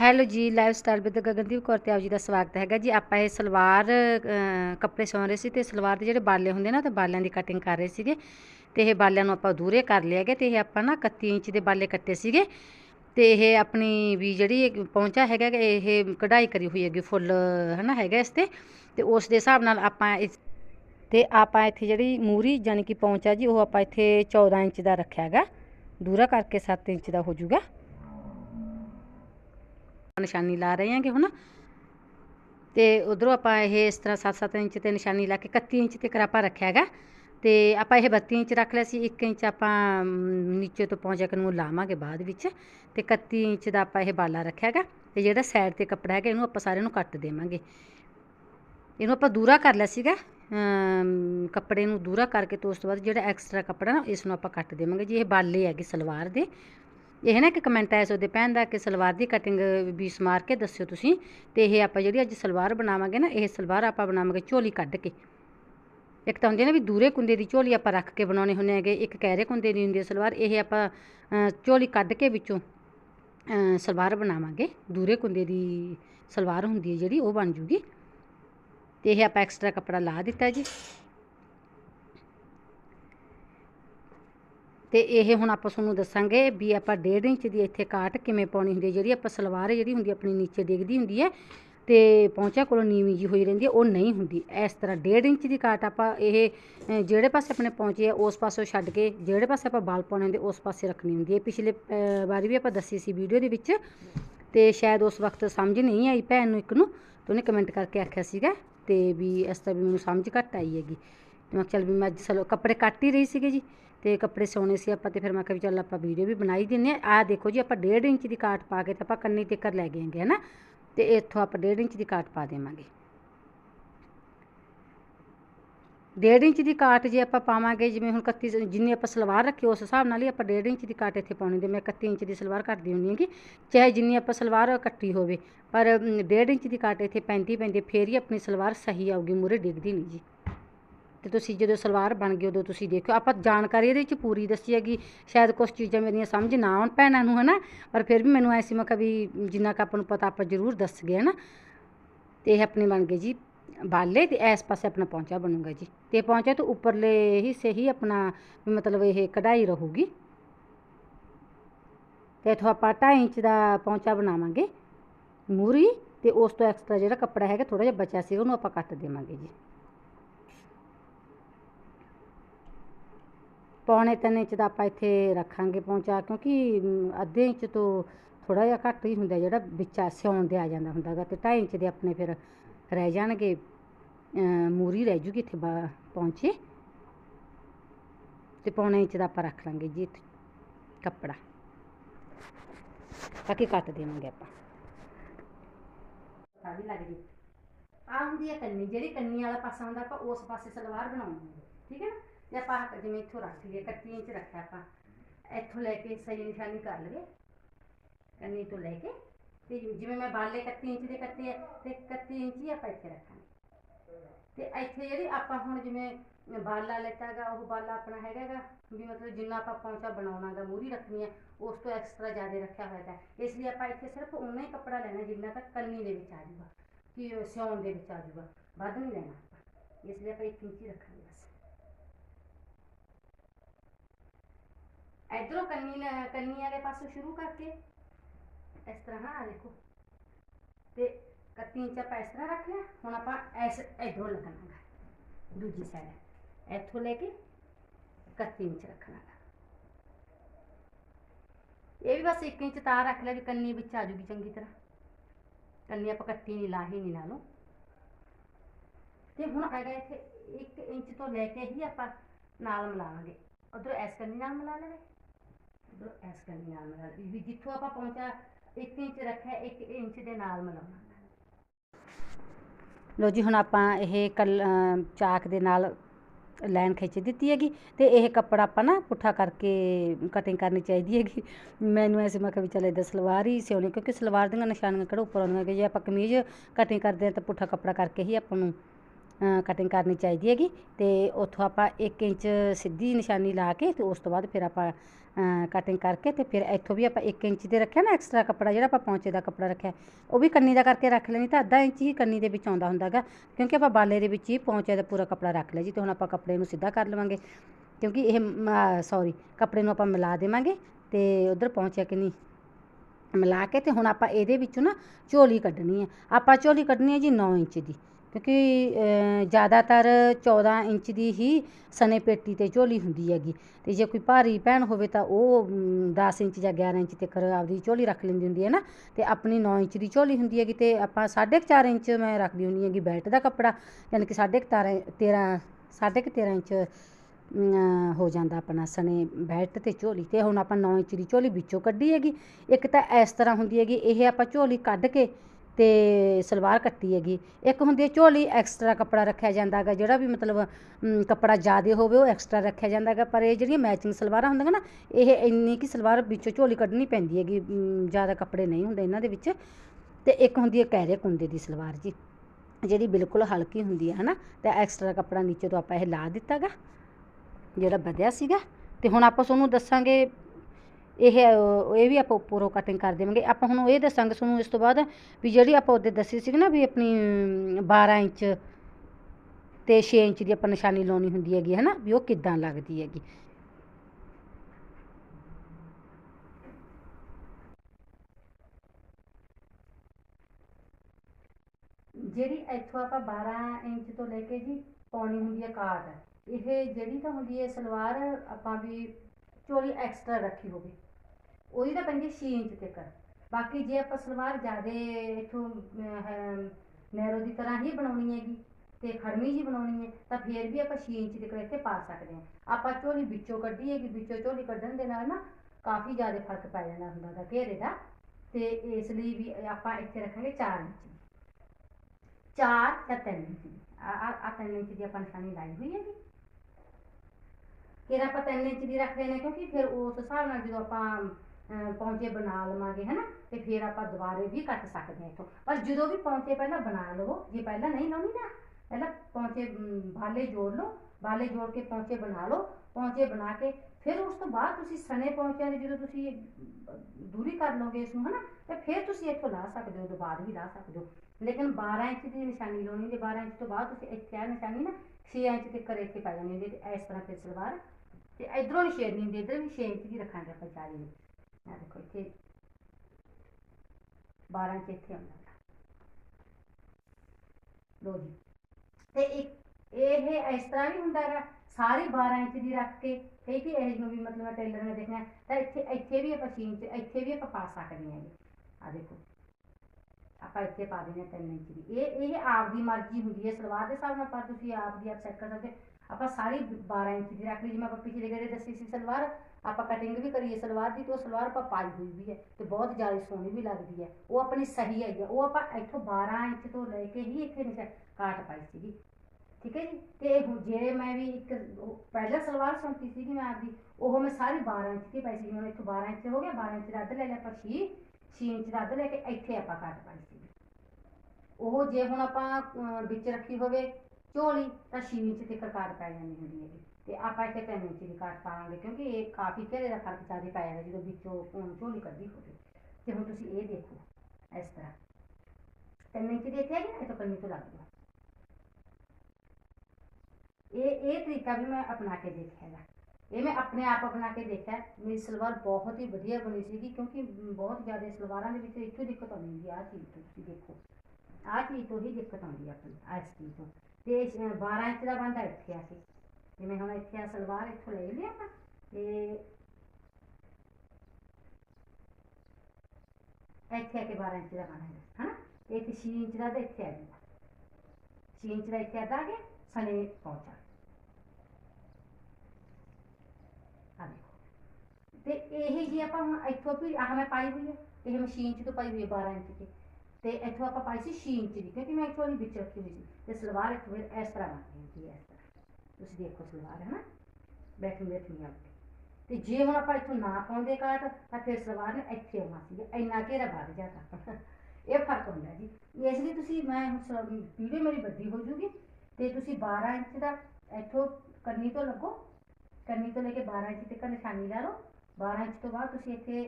Hello ਜੀ life style with Gagandeep Kaur ਤੇ ਆਪ ਜੀ ਦਾ ਸਵਾਗਤ ਹੈਗਾ ਜੀ। ਆਪਾਂ ਇਹ ਸਲਵਾਰ ਕੱਪੜੇ ਸਿਉਂ ਰਹੇ ਸੀ ਤੇ ਸਲਵਾਰ ਦੇ ਜਿਹੜੇ ਬਾਲੇ ਹੁੰਦੇ ਨਾ, ਤੇ ਬਾਲਿਆਂ ਦੀ ਕਟਿੰਗ ਕਰ ਰਹੇ ਸੀਗੇ। ਤੇ ਇਹ ਬਾਲਿਆਂ ਨੂੰ ਆਪਾਂ ਦੂਰੇ ਕਰ ਲਿਆ ਗਿਆ ਤੇ ਇਹ ਆਪਾਂ ਨਾ 31 ਇੰਚ ਦੇ ਬਾਲੇ ਕੱਟੇ ਸੀਗੇ। ਤੇ ਇਹ ਆਪਣੀ ਵੀ ਜਿਹੜੀ ਪਹੁੰਚਾ ਹੈਗਾ ਇਹ ਕਢਾਈ ਕਰੀ ਹੋਈ ਹੈਗੀ ਫੁੱਲ, ਹਨਾ, ਹੈਗਾ ਇਸ ਤੇ। ਤੇ ਉਸ ਦੇ ਹਿਸਾਬ ਨਾਲ ਆਪਾਂ ਇਸ ਤੇ ਆਪਾਂ ਇੱਥੇ ਜਿਹੜੀ ਮੂਰੀ ਜਾਨੀ ਕਿ ਪਹੁੰਚਾ ਜੀ, ਉਹ ਆਪਾਂ ਇੱਥੇ 14 ਇੰਚ ਦਾ ਰੱਖਿਆ ਹੈਗਾ। ਦੂਰਾ ਕਰਕੇ 7 ਇੰਚ ਦਾ ਹੋ ਜਾਊਗਾ ਨਿਸ਼ਾਨੀ ਲਾ ਰਹੇ ਹਾਂਗੇ ਹੁਣ ਤੇ ਉਧਰੋਂ ਆਪਾਂ ਇਹ ਇਸ ਤਰ੍ਹਾਂ 7-7 ਇੰਚ ਤੇ ਨਿਸ਼ਾਨੀ ਲਾ ਕੇ 31 ਇੰਚ ਤੇ ਕਰਾਪਾ ਰੱਖਿਆ ਹੈਗਾ। ਤੇ ਆਪਾਂ ਇਹ 32 ਇੰਚ ਰੱਖ ਲਿਆ ਸੀ 1 ਇੰਚ ਆਪਾਂ ਨੀਚੇ ਤੋਂ ਪਹੁੰਚਾ ਕੇ ਨੂੰ ਲਾਵਾਂਗੇ ਬਾਅਦ ਵਿੱਚ। ਤੇ 31 ਇੰਚ ਦਾ ਆਪਾਂ ਇਹ ਬਾਲਾ ਰੱਖਿਆ ਹੈਗਾ। ਤੇ ਜਿਹੜਾ ਸਾਈਡ ਤੇ ਕੱਪੜਾ ਹੈਗਾ, ਇਹਨੂੰ ਆਪਾਂ ਸਾਰੇ ਨੂੰ ਕੱਟ ਦੇਵਾਂਗੇ। ਇਹਨੂੰ ਆਪਾਂ ਦੂਰਾ ਕਰ ਲਿਆ ਸੀਗਾ। ਕੱਪੜੇ ਨੂੰ ਦੂਰਾ ਕਰਕੇ ਤੋਂ ਉਸ ਤੋਂ ਬਾਅਦ ਜਿਹੜਾ ਐਕਸਟਰਾ ਕੱਪੜਾ ਨਾ, ਇਸ ਨੂੰ ਆਪਾਂ ਕੱਟ ਦੇਵਾਂਗੇ। ਜੀ ਇਹ ਬਾਲੇ ਹੈਗੇ ਸਲਵਾਰ ਦੇ ਇਹ ਨਾ ਇੱਕ ਕਮੈਂਟ ਆਇਆ ਸੀ, ਉਹਦੇ ਭੈਣ ਦਾ, ਕਿ ਸਲਵਾਰ ਦੀ ਕਟਿੰਗ ਵੀ ਸਮਾਰ ਕੇ ਦੱਸਿਓ ਤੁਸੀਂ, ਤੇ ਇਹ ਆਪਾਂ ਜਿਹੜੀ ਅੱਜ ਸਲਵਾਰ ਬਣਾਵਾਂਗੇ ਨਾ, ਇਹ ਸਲਵਾਰ ਆਪਾਂ ਬਣਾਵਾਂਗੇ ਝੋਲੀ ਕੱਢ ਕੇ। ਇੱਕ ਤਾਂ ਹੁੰਦੀ ਹੈ ਨਾ ਵੀ ਦੂਰੇ ਕੁੰਦੇ ਦੀ ਝੋਲੀ ਆਪਾਂ ਰੱਖ ਕੇ ਬਣਾਉਣੇ ਹੁੰਦੇ ਹੈਗੇ, ਇੱਕ ਕਹਿਰੇ ਕੁੰਦੇ ਦੀ ਹੁੰਦੀ ਹੈ ਸਲਵਾਰ, ਇਹ ਆਪਾਂ ਝੋਲੀ ਕੱਢ ਕੇ ਵਿੱਚੋਂ ਸਲਵਾਰ ਬਣਾਵਾਂਗੇ। ਦੂਰੇ ਕੁੰਦੇ ਦੀ ਸਲਵਾਰ ਹੁੰਦੀ ਹੈ ਜਿਹੜੀ, ਉਹ ਬਣ ਜੂਗੀ। ਤੇ ਇਹ ਆਪਾਂ ਐਕਸਟਰਾ ਕੱਪੜਾ ਲਾ ਦਿੱਤਾ ਜੀ। ਤੇ ਇਹ ਹੁਣ ਆਪਾਂ ਤੁਹਾਨੂੰ ਦੱਸਾਂਗੇ ਵੀ ਆਪਾਂ 1.5 ਇੰਚ ਦੀ ਇੱਥੇ ਕਾਟ ਕਿਵੇਂ ਪਾਉਣੀ ਹੁੰਦੀ ਹੈ, ਜਿਹੜੀ ਆਪਾਂ ਸਲਵਾਰ ਜਿਹੜੀ ਹੁੰਦੀ ਹੈ, ਆਪਣੀ ਨੀਚੇ ਡਿੱਗਦੀ ਹੁੰਦੀ ਹੈ ਤੇ ਪਹੁੰਚਾ ਕੋਲੋਂ ਨੀਵੀਂ ਜੀ ਹੋਈ ਰਹਿੰਦੀ ਹੈ, ਉਹ ਨਹੀਂ ਹੁੰਦੀ। ਇਸ ਤਰ੍ਹਾਂ 1.5 ਇੰਚ ਦੀ ਕਾਟ ਆਪਾਂ ਇਹ ਜਿਹੜੇ ਪਾਸੇ ਆਪਣੇ ਪਹੁੰਚੇ ਆ, ਉਸ ਪਾਸੋਂ ਛੱਡ ਕੇ ਜਿਹੜੇ ਪਾਸੇ ਆਪਾਂ ਬਾਲ ਪਾਉਣੇ ਹੁੰਦੇ, ਉਸ ਪਾਸੇ ਰੱਖਣੀ ਹੁੰਦੀ ਹੈ। ਪਿਛਲੇ ਵਾਰੀ ਵੀ ਆਪਾਂ ਦੱਸੀ ਸੀ ਵੀਡੀਓ ਦੇ ਵਿੱਚ ਤੇ ਸ਼ਾਇਦ ਉਸ ਵਕਤ ਸਮਝ ਨਹੀਂ ਆਈ ਭੈਣ ਨੂੰ ਇੱਕ ਨੂੰ, ਤੇ ਉਹਨੇ ਕਮੈਂਟ ਕਰਕੇ ਆਖਿਆ ਸੀਗਾ ਤੇ ਵੀ ਇਸ ਤਰ੍ਹਾਂ ਵੀ ਮੈਨੂੰ ਸਮਝ ਘੱਟ ਆਈ ਹੈਗੀ। ਤੇ ਮੈਂ ਕਿਹਾ ਚੱਲ ਵੀ ਮੈਂ ਅੱਜ ਸਲੋ, ਕੱਪੜੇ ਕੱਟ ਹੀ ਰਹੀ ਸੀਗੇ ਜੀ। ਤੇ ਕੱਪੜੇ ਸਿਉਣੇ ਸੀ ਆਪਾਂ ਤੇ ਫਿਰ ਮੈਂ ਕਿਹਾ ਵੀ ਚੱਲ ਆਪਾਂ ਵੀਡੀਓ ਵੀ ਬਣਾਈ ਦਿੰਨੇ ਆ ਆਹ ਦੇਖੋ ਜੀ, ਆਪਾਂ 1.5 ਇੰਚ ਦੀ ਕਾਟ ਪਾ ਕੇ ਤੇ ਆਪਾਂ ਕੰਨੀ 'ਤੇ ਤੱਕਰ ਲੈ ਗਏਗੇ ਹੈਗੇ ਹਨਾ? ਤੇ ਇੱਥੋਂ ਆਪਾਂ 1.5 ਇੰਚ ਦੀ ਕਾਟ ਪਾ ਦੇਵਾਂਗੇ। 1.5 ਇੰਚ ਦੀ ਕਾਟ ਜੇ ਆਪਾਂ ਪਾਵਾਂਗੇ, ਜਿਵੇਂ ਹੁਣ 31 ਜਿੰਨੀ ਆਪਾਂ ਸਲਵਾਰ ਰੱਖੀ ਉਸ ਹਿਸਾਬ ਨਾਲ ਹੀ ਆਪਾਂ 1.5 ਇੰਚ ਦੀ ਕਾਟ ਇੱਥੇ ਪਾਉਣੀ ਦੇ ਮੈਂ 31 ਇੰਚ ਦੀ ਸਲਵਾਰ ਕੱਟਦੀ ਹੁੰਦੀ ਹੈਗੀ, ਚਾਹੇ ਜਿੰਨੀ ਆਪਾਂ ਸਲਵਾਰ ਕੱਟੀ ਹੋਵੇ, ਪਰ 1.5 ਇੰਚ ਦੀ ਕਾਟ ਇੱਥੇ 35 ਪੈਂਦੀ, ਫੇਰ ਹੀ ਆਪਣੀ ਸਲਵਾਰ ਸਹੀ ਆਊਗੀ ਮੂਰੇ ਡਿੱਗਦੀ ਨਹੀਂ ਜੀ। ਤੇ ਤੁਸੀਂ ਜਦੋਂ ਸਲਵਾਰ ਬਣ ਗਈ ਉਦੋਂ ਤੁਸੀਂ ਦੇਖਿਓ। ਆਪਾਂ ਜਾਣਕਾਰੀ ਇਹਦੇ ਵਿੱਚ ਪੂਰੀ ਦੱਸੀ ਹੈਗੀ। ਸ਼ਾਇਦ ਕੁਝ ਚੀਜ਼ਾਂ ਮੇਰੀਆਂ ਸਮਝ ਨਾ ਆਉਣ ਭੈਣਾਂ ਨੂੰ, ਹਨਾ? ਪਰ ਫਿਰ ਵੀ ਮੈਨੂੰ ਐਸੀ ਮੈਂ ਕਿਹਾ ਜਿੰਨਾ ਕੁ ਆਪਾਂ ਨੂੰ ਪਤਾ, ਆਪਾਂ ਜ਼ਰੂਰ ਦੱਸ ਗਏ ਹਨਾ? ਤੇ ਇਹ ਆਪਣੇ ਬਣ ਗਏ ਜੀ ਬਾਲੇ ਤੇ ਇਸ ਪਾਸੇ ਆਪਣਾ ਪਹੁੰਚਾ ਬਣੂਗਾ ਜੀ। ਤੇ ਪੌਂਚੇ ਤੋਂ ਉੱਪਰਲੇ ਹਿੱਸੇ ਹੀ ਆਪਣਾ ਮਤਲਬ ਇਹ ਕਢਾਈ ਰਹੂਗੀ। ਤੇ ਇਥੋਂ ਆਪਾਂ 2.5 ਇੰਚ ਦਾ ਪਹੁੰਚਾ ਬਣਾਵਾਂਗੇ। ਮੂਰੀ ਤੇ ਉਸ ਤੋਂ ਐਕਸਟਰਾ ਜਿਹੜਾ ਕੱਪੜਾ ਹੈਗਾ ਥੋੜਾ ਜਿਹਾ ਬਚਿਆ ਸੀ, ਉਹਨੂੰ ਆਪਾਂ ਕੱਟ ਦੇਵਾਂਗੇ ਜੀ। ਪੌਣੇ ਤਿੰਨ ਇੰਚ ਦਾ ਆਪਾਂ ਇੱਥੇ ਰੱਖਾਂਗੇ ਪਹੁੰਚਾ ਕਿਉਂਕਿ ਅੱਧੇ ਇੰਚ ਤੋਂ ਥੋੜਾ ਜਿਹਾ ਘੱਟ ਹੀ ਹੁੰਦਾ ਜਿਹੜਾ ਵਿੱਚਾ ਸਿਉਣ ਦੇ ਆ ਜਾਂਦਾ ਹੁੰਦਾਗਾ ਤੇ 2.5 ਇੰਚ ਦੇ ਆਪਣੇ ਫਿਰ ਰਹਿ ਜਾਣਗੇ। ਅ, ਮੂਰੀ ਰਹਿ ਜੂਗੀ ਇੱਥੇ ਪਹੁੰਚੇ ਤੇ ਪੌਣੇ ਇੰਚ ਦਾ ਆਪਾਂ ਰੱਖ ਲਾਂਗੇ ਜੀ ਇੱਥੇ ਕੱਪੜਾ। ਬਾਕੀ ਕੱਟ ਦੇਵਾਂਗੇ ਆਪਾਂ। ਆ ਵੀ ਲੱਗ ਜੀ ਆ ਹੁੰਦੀ ਹੈ ਕੰਨੀ ਜਿਹੜੀ ਕੰਨੀ ਵਾਲਾ ਪਾਸਾ ਹੁੰਦਾ ਆਪਾਂ ਉਸ ਪਾਸੇ ਸਲਵਾਰ ਬਣਾਉਣੀ ਹੈ ਠੀਕ ਹੈ ਨਾ? ਜੇ ਆਪਾਂ ਜਿਵੇਂ ਇੱਥੋਂ ਰੱਖ ਲਈਏ 31 ਇੰਚ ਰੱਖਿਆ ਆਪਾਂ। ਇੱਥੋਂ ਲੈ ਕੇ ਸਹੀ ਨਿਸ਼ਾਨੀ ਕਰ ਲਈਏ ਕੰਨੀ ਤੋਂ ਲੈ ਕੇ, ਤੇ ਜਿਵੇਂ ਮੈਂ ਬਾਲੇ 31 ਇੰਚ ਦੇ ਕੱਟੇ ਆ, ਤੇ 31 ਇੰਚ ਹੀ ਆਪਾਂ ਇੱਥੇ ਰੱਖਾਂਗੇ। ਤੇ ਇੱਥੇ ਜਿਹੜੀ ਆਪਾਂ ਹੁਣ ਜਿਵੇਂ ਬਾਲਾ ਲੈਤਾਗਾ ਉਹ ਬਾਲਾ ਆਪਣਾ ਹੈਗਾਗਾ, ਵੀ ਮਤਲਬ ਜਿੰਨਾ ਆਪਾਂ ਪੌਂਚਾ ਬਣਾਉਣਾਗਾ, ਮੂਰੀ ਰੱਖਣੀ ਹੈ ਉਸ ਤੋਂ ਐਕਸਟਰਾ ਜ਼ਿਆਦਾ ਰੱਖਿਆ ਹੋਇਆ ਹੈ ਇਸ ਲਈ ਆਪਾਂ ਇੱਥੇ ਸਿਰਫ ਉਨਾ ਹੀ ਕੱਪੜਾ ਲੈਣਾ ਜਿੰਨਾ ਤੱਕ ਕੰਨੀ ਦੇ ਵਿੱਚ ਆ ਜਾਊਗਾ ਕਿ ਉਹ ਸਿਉਣ ਦੇ ਵਿੱਚ ਆ ਜਾਊਗਾ ਵੱਧ ਨਹੀਂ ਲੈਣਾ ਆਪਾਂ। ਇਸ ਲਈ ਆਪਾਂ ਇੱਕ ਇੰਚ ਹੀ ਰੱਖਾਂਗੇ ਬਸ ਇਧਰੋਂ ਕੰਨੀ ਲ- ਕੰਨੀ ਵਾਲੇ ਪਾਸੋਂ ਸ਼ੁਰੂ ਕਰਕੇ ਇਸ ਤਰ੍ਹਾਂ ਹਾਂ ਆਹ ਦੇਖੋ ਤੇ 31 ਇੰਚ ਆਪਾਂ ਇਸ ਤਰ੍ਹਾਂ ਰੱਖ ਲਿਆ ਹੁਣ ਆਪਾਂ ਇਸ ਇਧਰੋਂ ਲੱਗਣਾਗਾ ਦੂਜੀ ਸਾਈਡ ਇੱਥੋਂ ਲੈ ਕੇ 31 ਇੰਚ ਰੱਖਣਾਗਾ ਇਹ ਵੀ ਬਸ 1 ਇੰਚ ਤਾਂ ਰੱਖ ਲਿਆ ਵੀ ਕੰਨੀ ਵਿੱਚ ਆ ਜੂਗੀ ਚੰਗੀ ਤਰ੍ਹਾਂ ਕੰਨੀ ਆਪਾਂ ਕੱਟੀ ਨਹੀਂ ਲਾਹੀ ਨਹੀਂ ਨਾਲੋਂ ਤੇ ਹੁਣ ਹੈਗਾ ਇੱਥੇ 1 ਇੰਚ ਤੋਂ ਲੈ ਕੇ ਹੀ ਆਪਾਂ ਨਾਲ ਮਿਲਾਵਾਂਗੇ ਉਧਰ ਐਸ ਕੰਨੀ ਨਾਲ ਮਿਲਾ ਲਵੇ ਉਧਰ ਐਸ ਕੰਨੀ ਨਾਲ ਮਿਲਾ ਲਵੇ ਵੀ ਜਿੱਥੋਂ ਆਪਾਂ ਪਹੁੰਚਾ 1 ਇੰਚ ਰੱਖਿਆ 1 ਇੰਚ ਦੇ ਨਾਲ ਮਿਲਾਉਣਾ ਲੋ ਜੀ, ਹੁਣ ਆਪਾਂ ਇਹ ਕਲ ਚਾਕ ਦੇ ਨਾਲ ਲਾਈਨ ਖਿੱਚ ਦਿੱਤੀ ਹੈਗੀ ਤੇ ਇਹ ਕੱਪੜਾ ਆਪਾਂ ਨਾ ਪੁੱਠਾ ਕਰਕੇ ਕਟਿੰਗ ਕਰਨੀ ਚਾਹੀਦੀ ਹੈਗੀ। ਮੈਨੂੰ ਐਸੇ ਮੈਂ ਕਿਹਾ ਵੀ ਚੱਲ ਇਹਦਾ ਸਲਵਾਰ ਹੀ ਸਿਉਣੀ, ਕਿਉਂਕਿ ਸਲਵਾਰ ਦੀਆਂ ਨਿਸ਼ਾਨੀਆਂ ਕਿਹੜਾ ਉੱਪਰ ਆਉਂਦੀਆਂ ਕਿ ਜੇ ਆਪਾਂ ਕਮੀਜ਼ ਕਟਿੰਗ ਕਰਦੇ ਹਾਂ ਤਾਂ ਪੁੱਠਾ ਕੱਪੜਾ ਕਰਕੇ ਹੀ ਆਪਾਂ ਨੂੰ ਕਟਿੰਗ ਕਰਨੀ ਚਾਹੀਦੀ ਹੈਗੀ ਤੇ ਉੱਥੋਂ ਆਪਾਂ 1 ਇੰਚ ਸਿੱਧੀ ਨਿਸ਼ਾਨੀ ਲਾ ਕੇ ਤੇ ਉਸ ਤੋਂ ਬਾਅਦ ਫਿਰ ਆਪਾਂ ਕਟਿੰਗ ਕਰਕੇ ਤੇ ਫਿਰ ਇੱਥੋਂ ਵੀ ਆਪਾਂ 1 ਇੰਚ ਦੇ ਰੱਖਿਆ ਨਾ ਐਕਸਟਰਾ ਕੱਪੜਾ ਜਿਹੜਾ ਆਪਾਂ ਪੌਂਚੇ ਦਾ ਕੱਪੜਾ ਰੱਖਿਆ, ਉਹ ਵੀ ਕੰਨੀ ਦਾ ਕਰਕੇ ਰੱਖ ਲੈਣੀ ਤਾਂ ਅੱਧਾ ਇੰਚ ਹੀ ਕੰਨੀ ਦੇ ਵਿੱਚ ਆਉਂਦਾ ਹੁੰਦਾਗਾ ਕਿਉਂਕਿ ਆਪਾਂ ਬਾਲੇ ਦੇ ਵਿੱਚ ਹੀ ਪੌਂਚੇ ਦਾ ਪੂਰਾ ਕੱਪੜਾ ਰੱਖ ਲਿਆ ਜੀ ਤੇ ਹੁਣ ਆਪਾਂ ਕੱਪੜੇ ਨੂੰ ਸਿੱਧਾ ਕਰ ਲਵਾਂਗੇ, ਕਿਉਂਕਿ ਇਹ ਸੌਰੀ ਕੱਪੜੇ ਨੂੰ ਆਪਾਂ ਮਿਲਾ ਦੇਵਾਂਗੇ ਤੇ ਉਧਰ ਪਹੁੰਚਿਆ ਕਿ ਨਹੀਂ, ਮਿਲਾ ਕੇ ਤੇ ਹੁਣ ਆਪਾਂ ਇਹਦੇ ਵਿੱਚੋਂ ਨਾ ਝੋਲੀ ਕੱਢਣੀ ਹੈ, ਆਪਾਂ ਝੋਲੀ ਕੱਢਣੀ ਹੈ ਜੀ 9 ਇੰਚ ਦੀ ਕਿਉਂਕਿ ਜ਼ਿਆਦਾਤਰ 14 ਇੰਚ ਦੀ ਹੀ ਸਨੇ ਪੇਟੀ ਤੇ ਝੋਲੀ ਹੁੰਦੀ ਹੈਗੀ। ਅਤੇ ਜੇ ਕੋਈ ਭਾਰੀ ਭੈਣ ਹੋਵੇ ਤਾਂ ਉਹ ਦਸ ਇੰਚ ਜਾਂ 11 ਇੰਚ ਤੱਕ ਆਪਦੀ ਝੋਲੀ ਰੱਖ ਲੈਂਦੀ ਹੁੰਦੀ ਹੈ ਨਾ। ਅਤੇ ਆਪਣੀ 9 ਇੰਚ ਦੀ ਝੋਲੀ ਹੁੰਦੀ ਹੈਗੀ ਅਤੇ ਆਪਾਂ 4.5 ਇੰਚ ਮੈਂ ਰੱਖਦੀ ਹੁੰਦੀ ਹੈਗੀ ਬੈਲਟ ਦਾ ਕੱਪੜਾ। ਯਾਨੀ ਕਿ 13.5 13 13.5 ਇੰਚ ਹੋ ਜਾਂਦਾ ਆਪਣਾ ਸਣੇ ਬੈਲਟ ਤੇ ਝੋਲੀ। ਤੇ ਹੁਣ ਆਪਾਂ 9 ਇੰਚ ਦੀ ਝੋਲੀ ਵਿੱਚੋਂ ਕੱਢੀ ਹੈਗੀ। ਇੱਕ ਤਾਂ ਇਸ ਤਰ੍ਹਾਂ ਹੁੰਦੀ ਹੈਗੀ, ਇਹ ਆਪਾਂ ਝੋਲੀ ਕੱਢ ਕੇ ਤੇ ਸਲਵਾਰ ਕੱਟੀ ਹੈਗੀ। ਇੱਕ ਹੁੰਦੀ ਹੈ ਝੋਲੀ ਐਕਸਟਰਾ ਕੱਪੜਾ ਰੱਖਿਆ ਜਾਂਦਾ ਹੈਗਾ, ਜਿਹੜਾ ਵੀ ਮਤਲਬ ਕੱਪੜਾ ਜ਼ਿਆਦਾ ਹੋਵੇ ਉਹ ਐਕਸਟਰਾ ਰੱਖਿਆ ਜਾਂਦਾ ਹੈਗਾ, ਪਰ ਇਹ ਜਿਹੜੀਆਂ ਮੈਚਿੰਗ ਸਲਵਾਰਾਂ ਹੁੰਦੀਆਂ ਨਾ, ਇਹ ਇੰਨੀ ਕਿ ਸਲਵਾਰ ਵਿੱਚੋਂ ਝੋਲੀ ਕੱਢਣੀ ਪੈਂਦੀ ਹੈਗੀ ਜ਼ਿਆਦਾ ਕੱਪੜੇ ਨਹੀਂ ਹੁੰਦੇ ਇਹਨਾਂ ਦੇ ਵਿੱਚ। ਤੇ ਇੱਕ ਹੁੰਦੀ ਹੈ ਕਹਿਰੇ ਕੁੰਡੇ ਦੀ ਸਲਵਾਰ ਜੀ, ਜਿਹੜੀ ਬਿਲਕੁਲ ਹਲਕੀ ਹੁੰਦੀ ਹੈ, ਹਨਾ? ਤੇ ਐਕਸਟਰਾ ਕੱਪੜਾ ਨੀਚੇ ਤੋਂ ਆਪਾਂ ਇਹ ਲਾ ਦਿੱਤਾਗਾ ਜਿਹੜਾ ਵਧਿਆ ਸੀਗਾ। ਤੇ ਹੁਣ ਆਪਾਂ ਤੁਹਾਨੂੰ ਦੱਸਾਂਗੇ ਇਹ ਇਹ ਵੀ ਆਪਾਂ ਉੱਪਰੋਂ ਕਟਿੰਗ ਕਰ ਦੇਵਾਂਗੇ। ਆਪਾਂ ਹੁਣ ਇਹ ਦੱਸਾਂਗੇ ਤੁਹਾਨੂੰ ਇਸ ਤੋਂ ਬਾਅਦ ਵੀ ਜਿਹੜੀ ਆਪਾਂ ਉਹਦੇ ਦੱਸੀ ਸੀ ਨਾ ਵੀ ਆਪਣੀ ਅਮ, 12 ਇੰਚ ਤੇ 6 ਇੰਚ ਦੀ ਆਪਾਂ ਨਿਸ਼ਾਨੀ ਲਾਉਣੀ ਹੁੰਦੀ ਹੈਗੀ ਹੈ ਨਾ ਵੀ ਉਹ ਕਿੱਦਾਂ ਲੱਗਦੀ ਹੈਗੀ। ਜਿਹੜੀ ਇੱਥੋਂ ਆਪਾਂ 12 ਇੰਚ ਤੋਂ ਲੈ ਕੇ ਜੀ ਪਾਉਣੀ ਹੁੰਦੀ ਹੈ ਕਾਟ ਇਹ ਜਿਹੜੀ ਤਾਂ ਹੁੰਦੀ ਹੈ ਸਲਵਾਰ ਆਪਾਂ ਵੀ ਚੋਲੀ ਐਕਸਟਰਾ ਰੱਖੀ ਹੋਵੇ। ਉਹਦੀ ਤਾਂ ਪੈਂਦੀ 6 ਇੰਚ ਤੱਕ ਬਾਕੀ ਜੇ ਆਪਾਂ ਸਲਵਾਰ ਜ਼ਿਆਦੇ ਇਥੋਂ ਨੈਰੋ ਦੀ ਤਰ੍ਹਾਂ ਹੀ ਬਣਾਉਣੀ ਹੈਗੀ ਤੇ ਖੜਮੀ ਜੀ ਬਣਾਉਣੀ ਹੈ, ਤਾਂ ਫਿਰ ਵੀ ਆਪਾਂ 6 ਇੰਚ ਤੱਕ ਇੱਥੇ ਪਾ ਸਕਦੇ ਹਾਂ। ਆਪਾਂ ਝੋਲੀ ਵਿੱਚੋਂ ਕੱਢੀ ਹੈਗੀ, ਵਿੱਚੋਂ ਝੋਲੀ ਕੱਢਣ ਦੇ ਨਾਲ ਨਾ ਕਾਫੀ ਜ਼ਿਆਦਾ ਫ਼ਰਕ ਪੈ ਜਾਂਦਾ ਹੁੰਦਾ ਦਾ ਘੇਰੇ ਦਾ। ਤੇ ਇਸ ਲਈ ਵੀ ਆਪਾਂ ਇੱਥੇ ਰੱਖਾਂਗੇ 4 ਇੰਚ। ਚਾਰ ਜਾਂ ਤਿੰਨ ਇੰਚ ਦੀ। ਆ ਆ ਆ ਤਿੰਨ ਇੰਚ ਦੀ ਆਪਾਂ ਨਿਸ਼ਾਨੀ ਲਾਈ ਹੋਈ ਹੈਗੀ। ਜੀ ਫਿਰ ਆਪਾਂ ਤਿੰਨ ਇੰਚ ਦੀ ਰੱਖ ਲੈਣੇ ਕਿਉਂਕਿ ਫਿਰ ਉਸ ਹਿਸਾਬ ਨਾਲ ਜਦੋਂ ਆਪਾਂ ਪੌਂਚੇ ਬਣਾ ਲਵਾਂਗੇ ਹਨਾ? ਤੇ ਫਿਰ ਆਪਾਂ ਦੁਬਾਰੇ ਵੀ ਕੱਟ ਸਕਦੇ ਹਾਂ ਇੱਥੋਂ। ਪਰ ਜਦੋਂ ਵੀ ਪੌਂਚੇ ਪਹਿਲਾਂ ਬਣਾ ਲਵੋ ਜੇ ਪਹਿਲਾਂ ਨਹੀਂ ਲਾਉਣੀ ਨਾ ਪਹਿਲਾਂ ਪੌਂਚੇ ਅਮ, ਬਾਲੇ ਜੋੜ ਲਓ ਬਾਲੇ ਜੋੜ ਕੇ ਪੌਂਚੇ ਬਣਾ ਲਓ। ਪੌਂਚੇ ਬਣਾ ਕੇ ਫਿਰ ਉਸ ਤੋਂ ਬਾਅਦ ਤੁਸੀਂ ਸਣੇ ਪੌਂਚਿਆਂ ਦੀ ਜਦੋਂ ਤੁਸੀਂ ਦੂਰੀ ਕਰ ਲਓਗੇ ਇਸ ਨੂੰ ਹਨਾ? ਤੇ ਫਿਰ ਤੁਸੀਂ ਇੱਥੋਂ ਲਾ ਸਕਦੇ ਹੋ ਉਦੋਂ ਬਾਅਦ ਵੀ ਲਾ ਸਕਦੇ ਹੋ। ਲੇਕਿਨ 12 ਇੰਚ ਦੀ ਨਿਸ਼ਾਨੀ ਲਾਉਣੀ ਤੇ 12 ਇੰਚ ਤੋਂ ਬਾਅਦ ਤੁਸੀਂ ਇੱਥੇ ਆ ਨਿਸ਼ਾਨੀ ਨਾ 6 ਇੰਚ ਤੇ ਕਰੇ ਇੱਥੇ ਪੈ ਜਾਣੀ ਹੁੰਦੀ ਇਸ ਤਰ੍ਹਾਂ ਫਿਰ ਸਲਵਾਰ ਤੇ ਇਧਰੋਂ ਨਹੀਂ ਛੇੜਨੀ ਹੁੰਦੀ ਇਧਰ ਵੀ 6 ਇੰਚ ਦੀ ਰੱਖਾਂਗੇ ਆਪਾਂ ਚਾਰੀ ਨੂੰ ਆ ਦੇਖੋ ਇੱਥੇ 12 ਇੰਚ ਇੱਥੇ ਆਉਂਦਾ ਲੋ ਜੀ ਤੇ ਇੱਕ ਇਹ ਇਸ ਤਰ੍ਹਾਂ ਵੀ ਹੁੰਦਾ ਹੈਗਾ, ਸਾਰੀ 12 ਇੰਚ ਦੀ ਰੱਖ ਕੇ ਕਈ ਕਿ ਇਹ ਨੂੰ ਵੀ ਮਤਲਬ ਟੇਲਰ ਨੇ ਦੇਖਣਾ, ਤਾਂ ਇੱਥੇ ਇੱਥੇ ਵੀ ਆਪਾਂ 6 ਇੰਚ, ਇੱਥੇ ਵੀ ਆਪਾਂ ਪਾ ਸਕਦੇ ਹਾਂ ਆ ਦੇਖੋ। ਆਪਾਂ ਇੱਥੇ ਪਾ ਦਿੰਦੇ ਹਾਂ 3 ਇੰਚ ਦੀ। ਇਹ ਇਹ ਆਪ ਦੀ ਮਰਜ਼ੀ ਹੁੰਦੀ ਹੈ, ਸਲਵਾਰ ਦੇ ਹਿਸਾਬ ਨਾਲ ਪਰ ਤੁਸੀਂ ਆਪ ਦੀ ਆਪ ਸੈੱਟ ਕਰ ਸਕਦੇ। ਆਪਾਂ ਸਾਰੀ 12 ਇੰਚ ਦੀ ਰੱਖ ਲਈ, ਜਿਵੇਂ ਆਪਾਂ ਪਿਛਲੇ ਗਰੇ ਦੱਸੀ ਸੀ ਸਲਵਾਰ ਆਪਾਂ ਕਟਿੰਗ ਵੀ ਕਰੀਏ ਸਲਵਾਰ ਦੀ ਤੇ ਉਹ ਸਲਵਾਰ ਆਪਾਂ ਪਾਈ ਹੋਈ ਵੀ ਹੈ ਤੇ ਬਹੁਤ ਜ਼ਿਆਦਾ ਸੋਹਣੀ ਵੀ ਲੱਗਦੀ ਹੈ। ਉਹ ਆਪਣੀ ਸਹੀ ਹੈਗੀ ਆ ਉਹ ਆਪਾਂ ਇੱਥੋਂ 12 ਇੰਚ ਤੋਂ ਲੈ ਕੇ ਹੀ ਇੱਥੇ ਨਿਸ਼ਾ ਕਾਟ ਪਾਈ ਸੀਗੀ। ਠੀਕ ਹੈ ਜੀ? ਤੇ ਹੁਣ ਜੇ ਮੈਂ ਵੀ ਇੱਕ ਉਹ ਪਹਿਲਾਂ ਸਲਵਾਰ ਸੁਣਤੀ ਸੀਗੀ ਮੈਂ ਆਪਦੀ ਉਹ ਮੈਂ ਸਾਰੀ 12 ਇੰਚ ਦੀ ਪਾਈ ਸੀ ਹੁਣ ਇੱਥੋਂ 12 ਇੰਚ ਹੋ ਗਿਆ 12 ਇੰਚ ਦਾ ਅੱਧ ਲੈ ਲਿਆ ਆਪਾਂ 6 6 ਇੰਚ ਦਾ ਅੱਧ ਲੈ ਕੇ ਇੱਥੇ ਆਪਾਂ ਕਾਟ ਪਾਈ ਸੀ ਉਹ ਜੇ ਹੁਣ ਆਪਾਂ ਅਹ, ਵਿੱਚ ਰੱਖੀ ਹੋਵੇ ਝੋਲੀ ਤਾਂ 6 ਇੰਚ ਤੇ ਕਾਟ ਪੈ ਜਾਂਦੀ ਹੁੰਦੀ ਹੈਗੀ। ਤੇ ਆਪਾਂ ਇੱਥੇ 3 ਇੰਚ ਦੀ ਕਾਟ ਪਾਵਾਂਗੇ ਕਿਉਂਕਿ ਇਹ ਕਾਫੀ ਘੇਰੇ ਦਾ ਫ਼ਰਕ ਜ਼ਿਆਦਾ ਪੈ ਜਾਂਦਾ ਜਦੋਂ ਵਿੱਚੋਂ ਅਹ, ਝੋਲੀ ਕੱਢੀ ਹੋਵੇ ਤੇ ਹੁਣ ਤੁਸੀਂ ਇਹ ਦੇਖੋ ਇਸ ਤਰ੍ਹਾਂ 3 ਇੰਚ ਦੀ ਇੱਥੇ ਹੈਗੀ ਨਾ ਇਹ ਤੋਂ ਕੰਨੀ ਤੋਂ ਲੱਗ ਗਿਆ ਇਹ ਇਹ ਤਰੀਕਾ ਵੀ ਮੈਂ ਅਪਣਾ ਕੇ ਦੇਖਿਆ ਹੈਗਾ ਇਹ ਮੈਂ ਆਪਣੇ ਆਪ ਅਪਣਾ ਕੇ ਦੇਖਿਆ ਮੇਰੀ ਸਲਵਾਰ ਬਹੁਤ ਹੀ ਵਧੀਆ ਬਣੀ ਸੀਗੀ ਕਿਉਂਕਿ ਬਹੁਤ ਜ਼ਿਆਦਾ ਸਲਵਾਰਾਂ ਦੇ ਵਿੱਚ ਇੱਥੋਂ ਦਿੱਕਤ ਆਉਂਦੀ ਹੈ ਆਹ ਚੀਜ਼ ਤੋਂ ਤੁਸੀਂ ਦੇਖੋ ਆਹ ਚੀਜ਼ ਤੋਂ ਹੀ ਦਿੱਕਤ ਆਉਂਦੀ ਹੈ ਆਪਣੀ ਆਹ ਇਸ ਚੀਜ਼ ਜਿਵੇਂ ਹੁਣ ਇੱਥੇ ਆ ਸਲਵਾਰ ਇੱਥੋਂ ਲੈ ਲਿਆ ਆਪਾਂ ਤੇ ਇੱਥੇ ਆ ਕੇ 12 ਇੰਚ ਦਾ ਬਣਾ ਹੈ ਹਨਾ? ਤੇ ਇੱਥੇ 6 ਇੰਚ ਦਾ ਤੇ ਇੱਥੇ ਆ ਜਾਂਦਾ 6 ਇੰਚ ਦਾ ਇੱਥੇ ਅੱਧਾ ਆ ਗਿਆ ਸਣੇ ਪਹੁੰਚਾ ਆ ਦੇਖੋ। ਤੇ ਇਹ ਜੀ ਆਪਾਂ ਹੁਣ ਇੱਥੋਂ ਵੀ, ਆਹ ਮੈਂ ਪਾਈ ਹੋਈ ਹੈ ਇਹ ਮਸ਼ੀਨ 'ਚ ਤੋਂ ਪਾਈ ਹੋਈ ਹੈ 12 ਇੰਚ ਦੀ। ਤੇ ਇੱਥੋਂ ਆਪਾਂ ਪਾਈ ਸੀ 6 ਇੰਚ ਦੀ, ਕਿਉਂਕਿ ਮੈਂ ਇੱਥੋਂ ਨਹੀਂ ਵਿੱਚ ਰੱਖੀ ਹੋਈ ਸੀ। ਤੇ ਸਲਵਾਰ ਇੱਥੋਂ ਫਿਰ ਇਸ ਤਰ੍ਹਾਂ ਬਣਦੀ ਹੁੰਦੀ ਹੈ ਇਸ ਤਰ੍ਹਾਂ। ਤੁਸੀਂ ਦੇਖੋ ਸਲਵਾਰ ਹੈ ਨਾ ਬੈਠੀ ਬੈਠੀ ਆ ਤੇ ਜੇ ਹੁਣ ਆਪਾਂ ਇੱਥੋਂ ਨਾ ਪਾਉਂਦੇ ਕਾਟ, ਤਾਂ ਫਿਰ ਸਲਵਾਰ ਨੇ ਇੱਥੇ ਆਉਣਾ ਸੀ, ਇੰਨਾ ਘੇਰਾ ਵੱਧ ਜਾਂਦਾ ਇਹ ਫ਼ਰਕ ਹੁੰਦਾ ਜੀ। ਇਸ ਲਈ ਤੁਸੀਂ, ਮੈਂ ਵੀਡੀਓ ਮੇਰੀ ਵੱਡੀ ਹੋ ਜੂਗੀ, ਤੇ ਤੁਸੀਂ 12 ਇੰਚ ਦਾ ਇੱਥੋਂ ਕੰਨੀ ਤੋਂ ਲੱਗੋ, ਕੰਨੀ ਤੋਂ ਲੈ ਕੇ 12 ਇੰਚ ਤੱਕ ਨਿਸ਼ਾਨੀ ਲਾ ਲਓ। 12 ਇੰਚ ਤੋਂ ਬਾਅਦ ਤੁਸੀਂ ਇੱਥੇ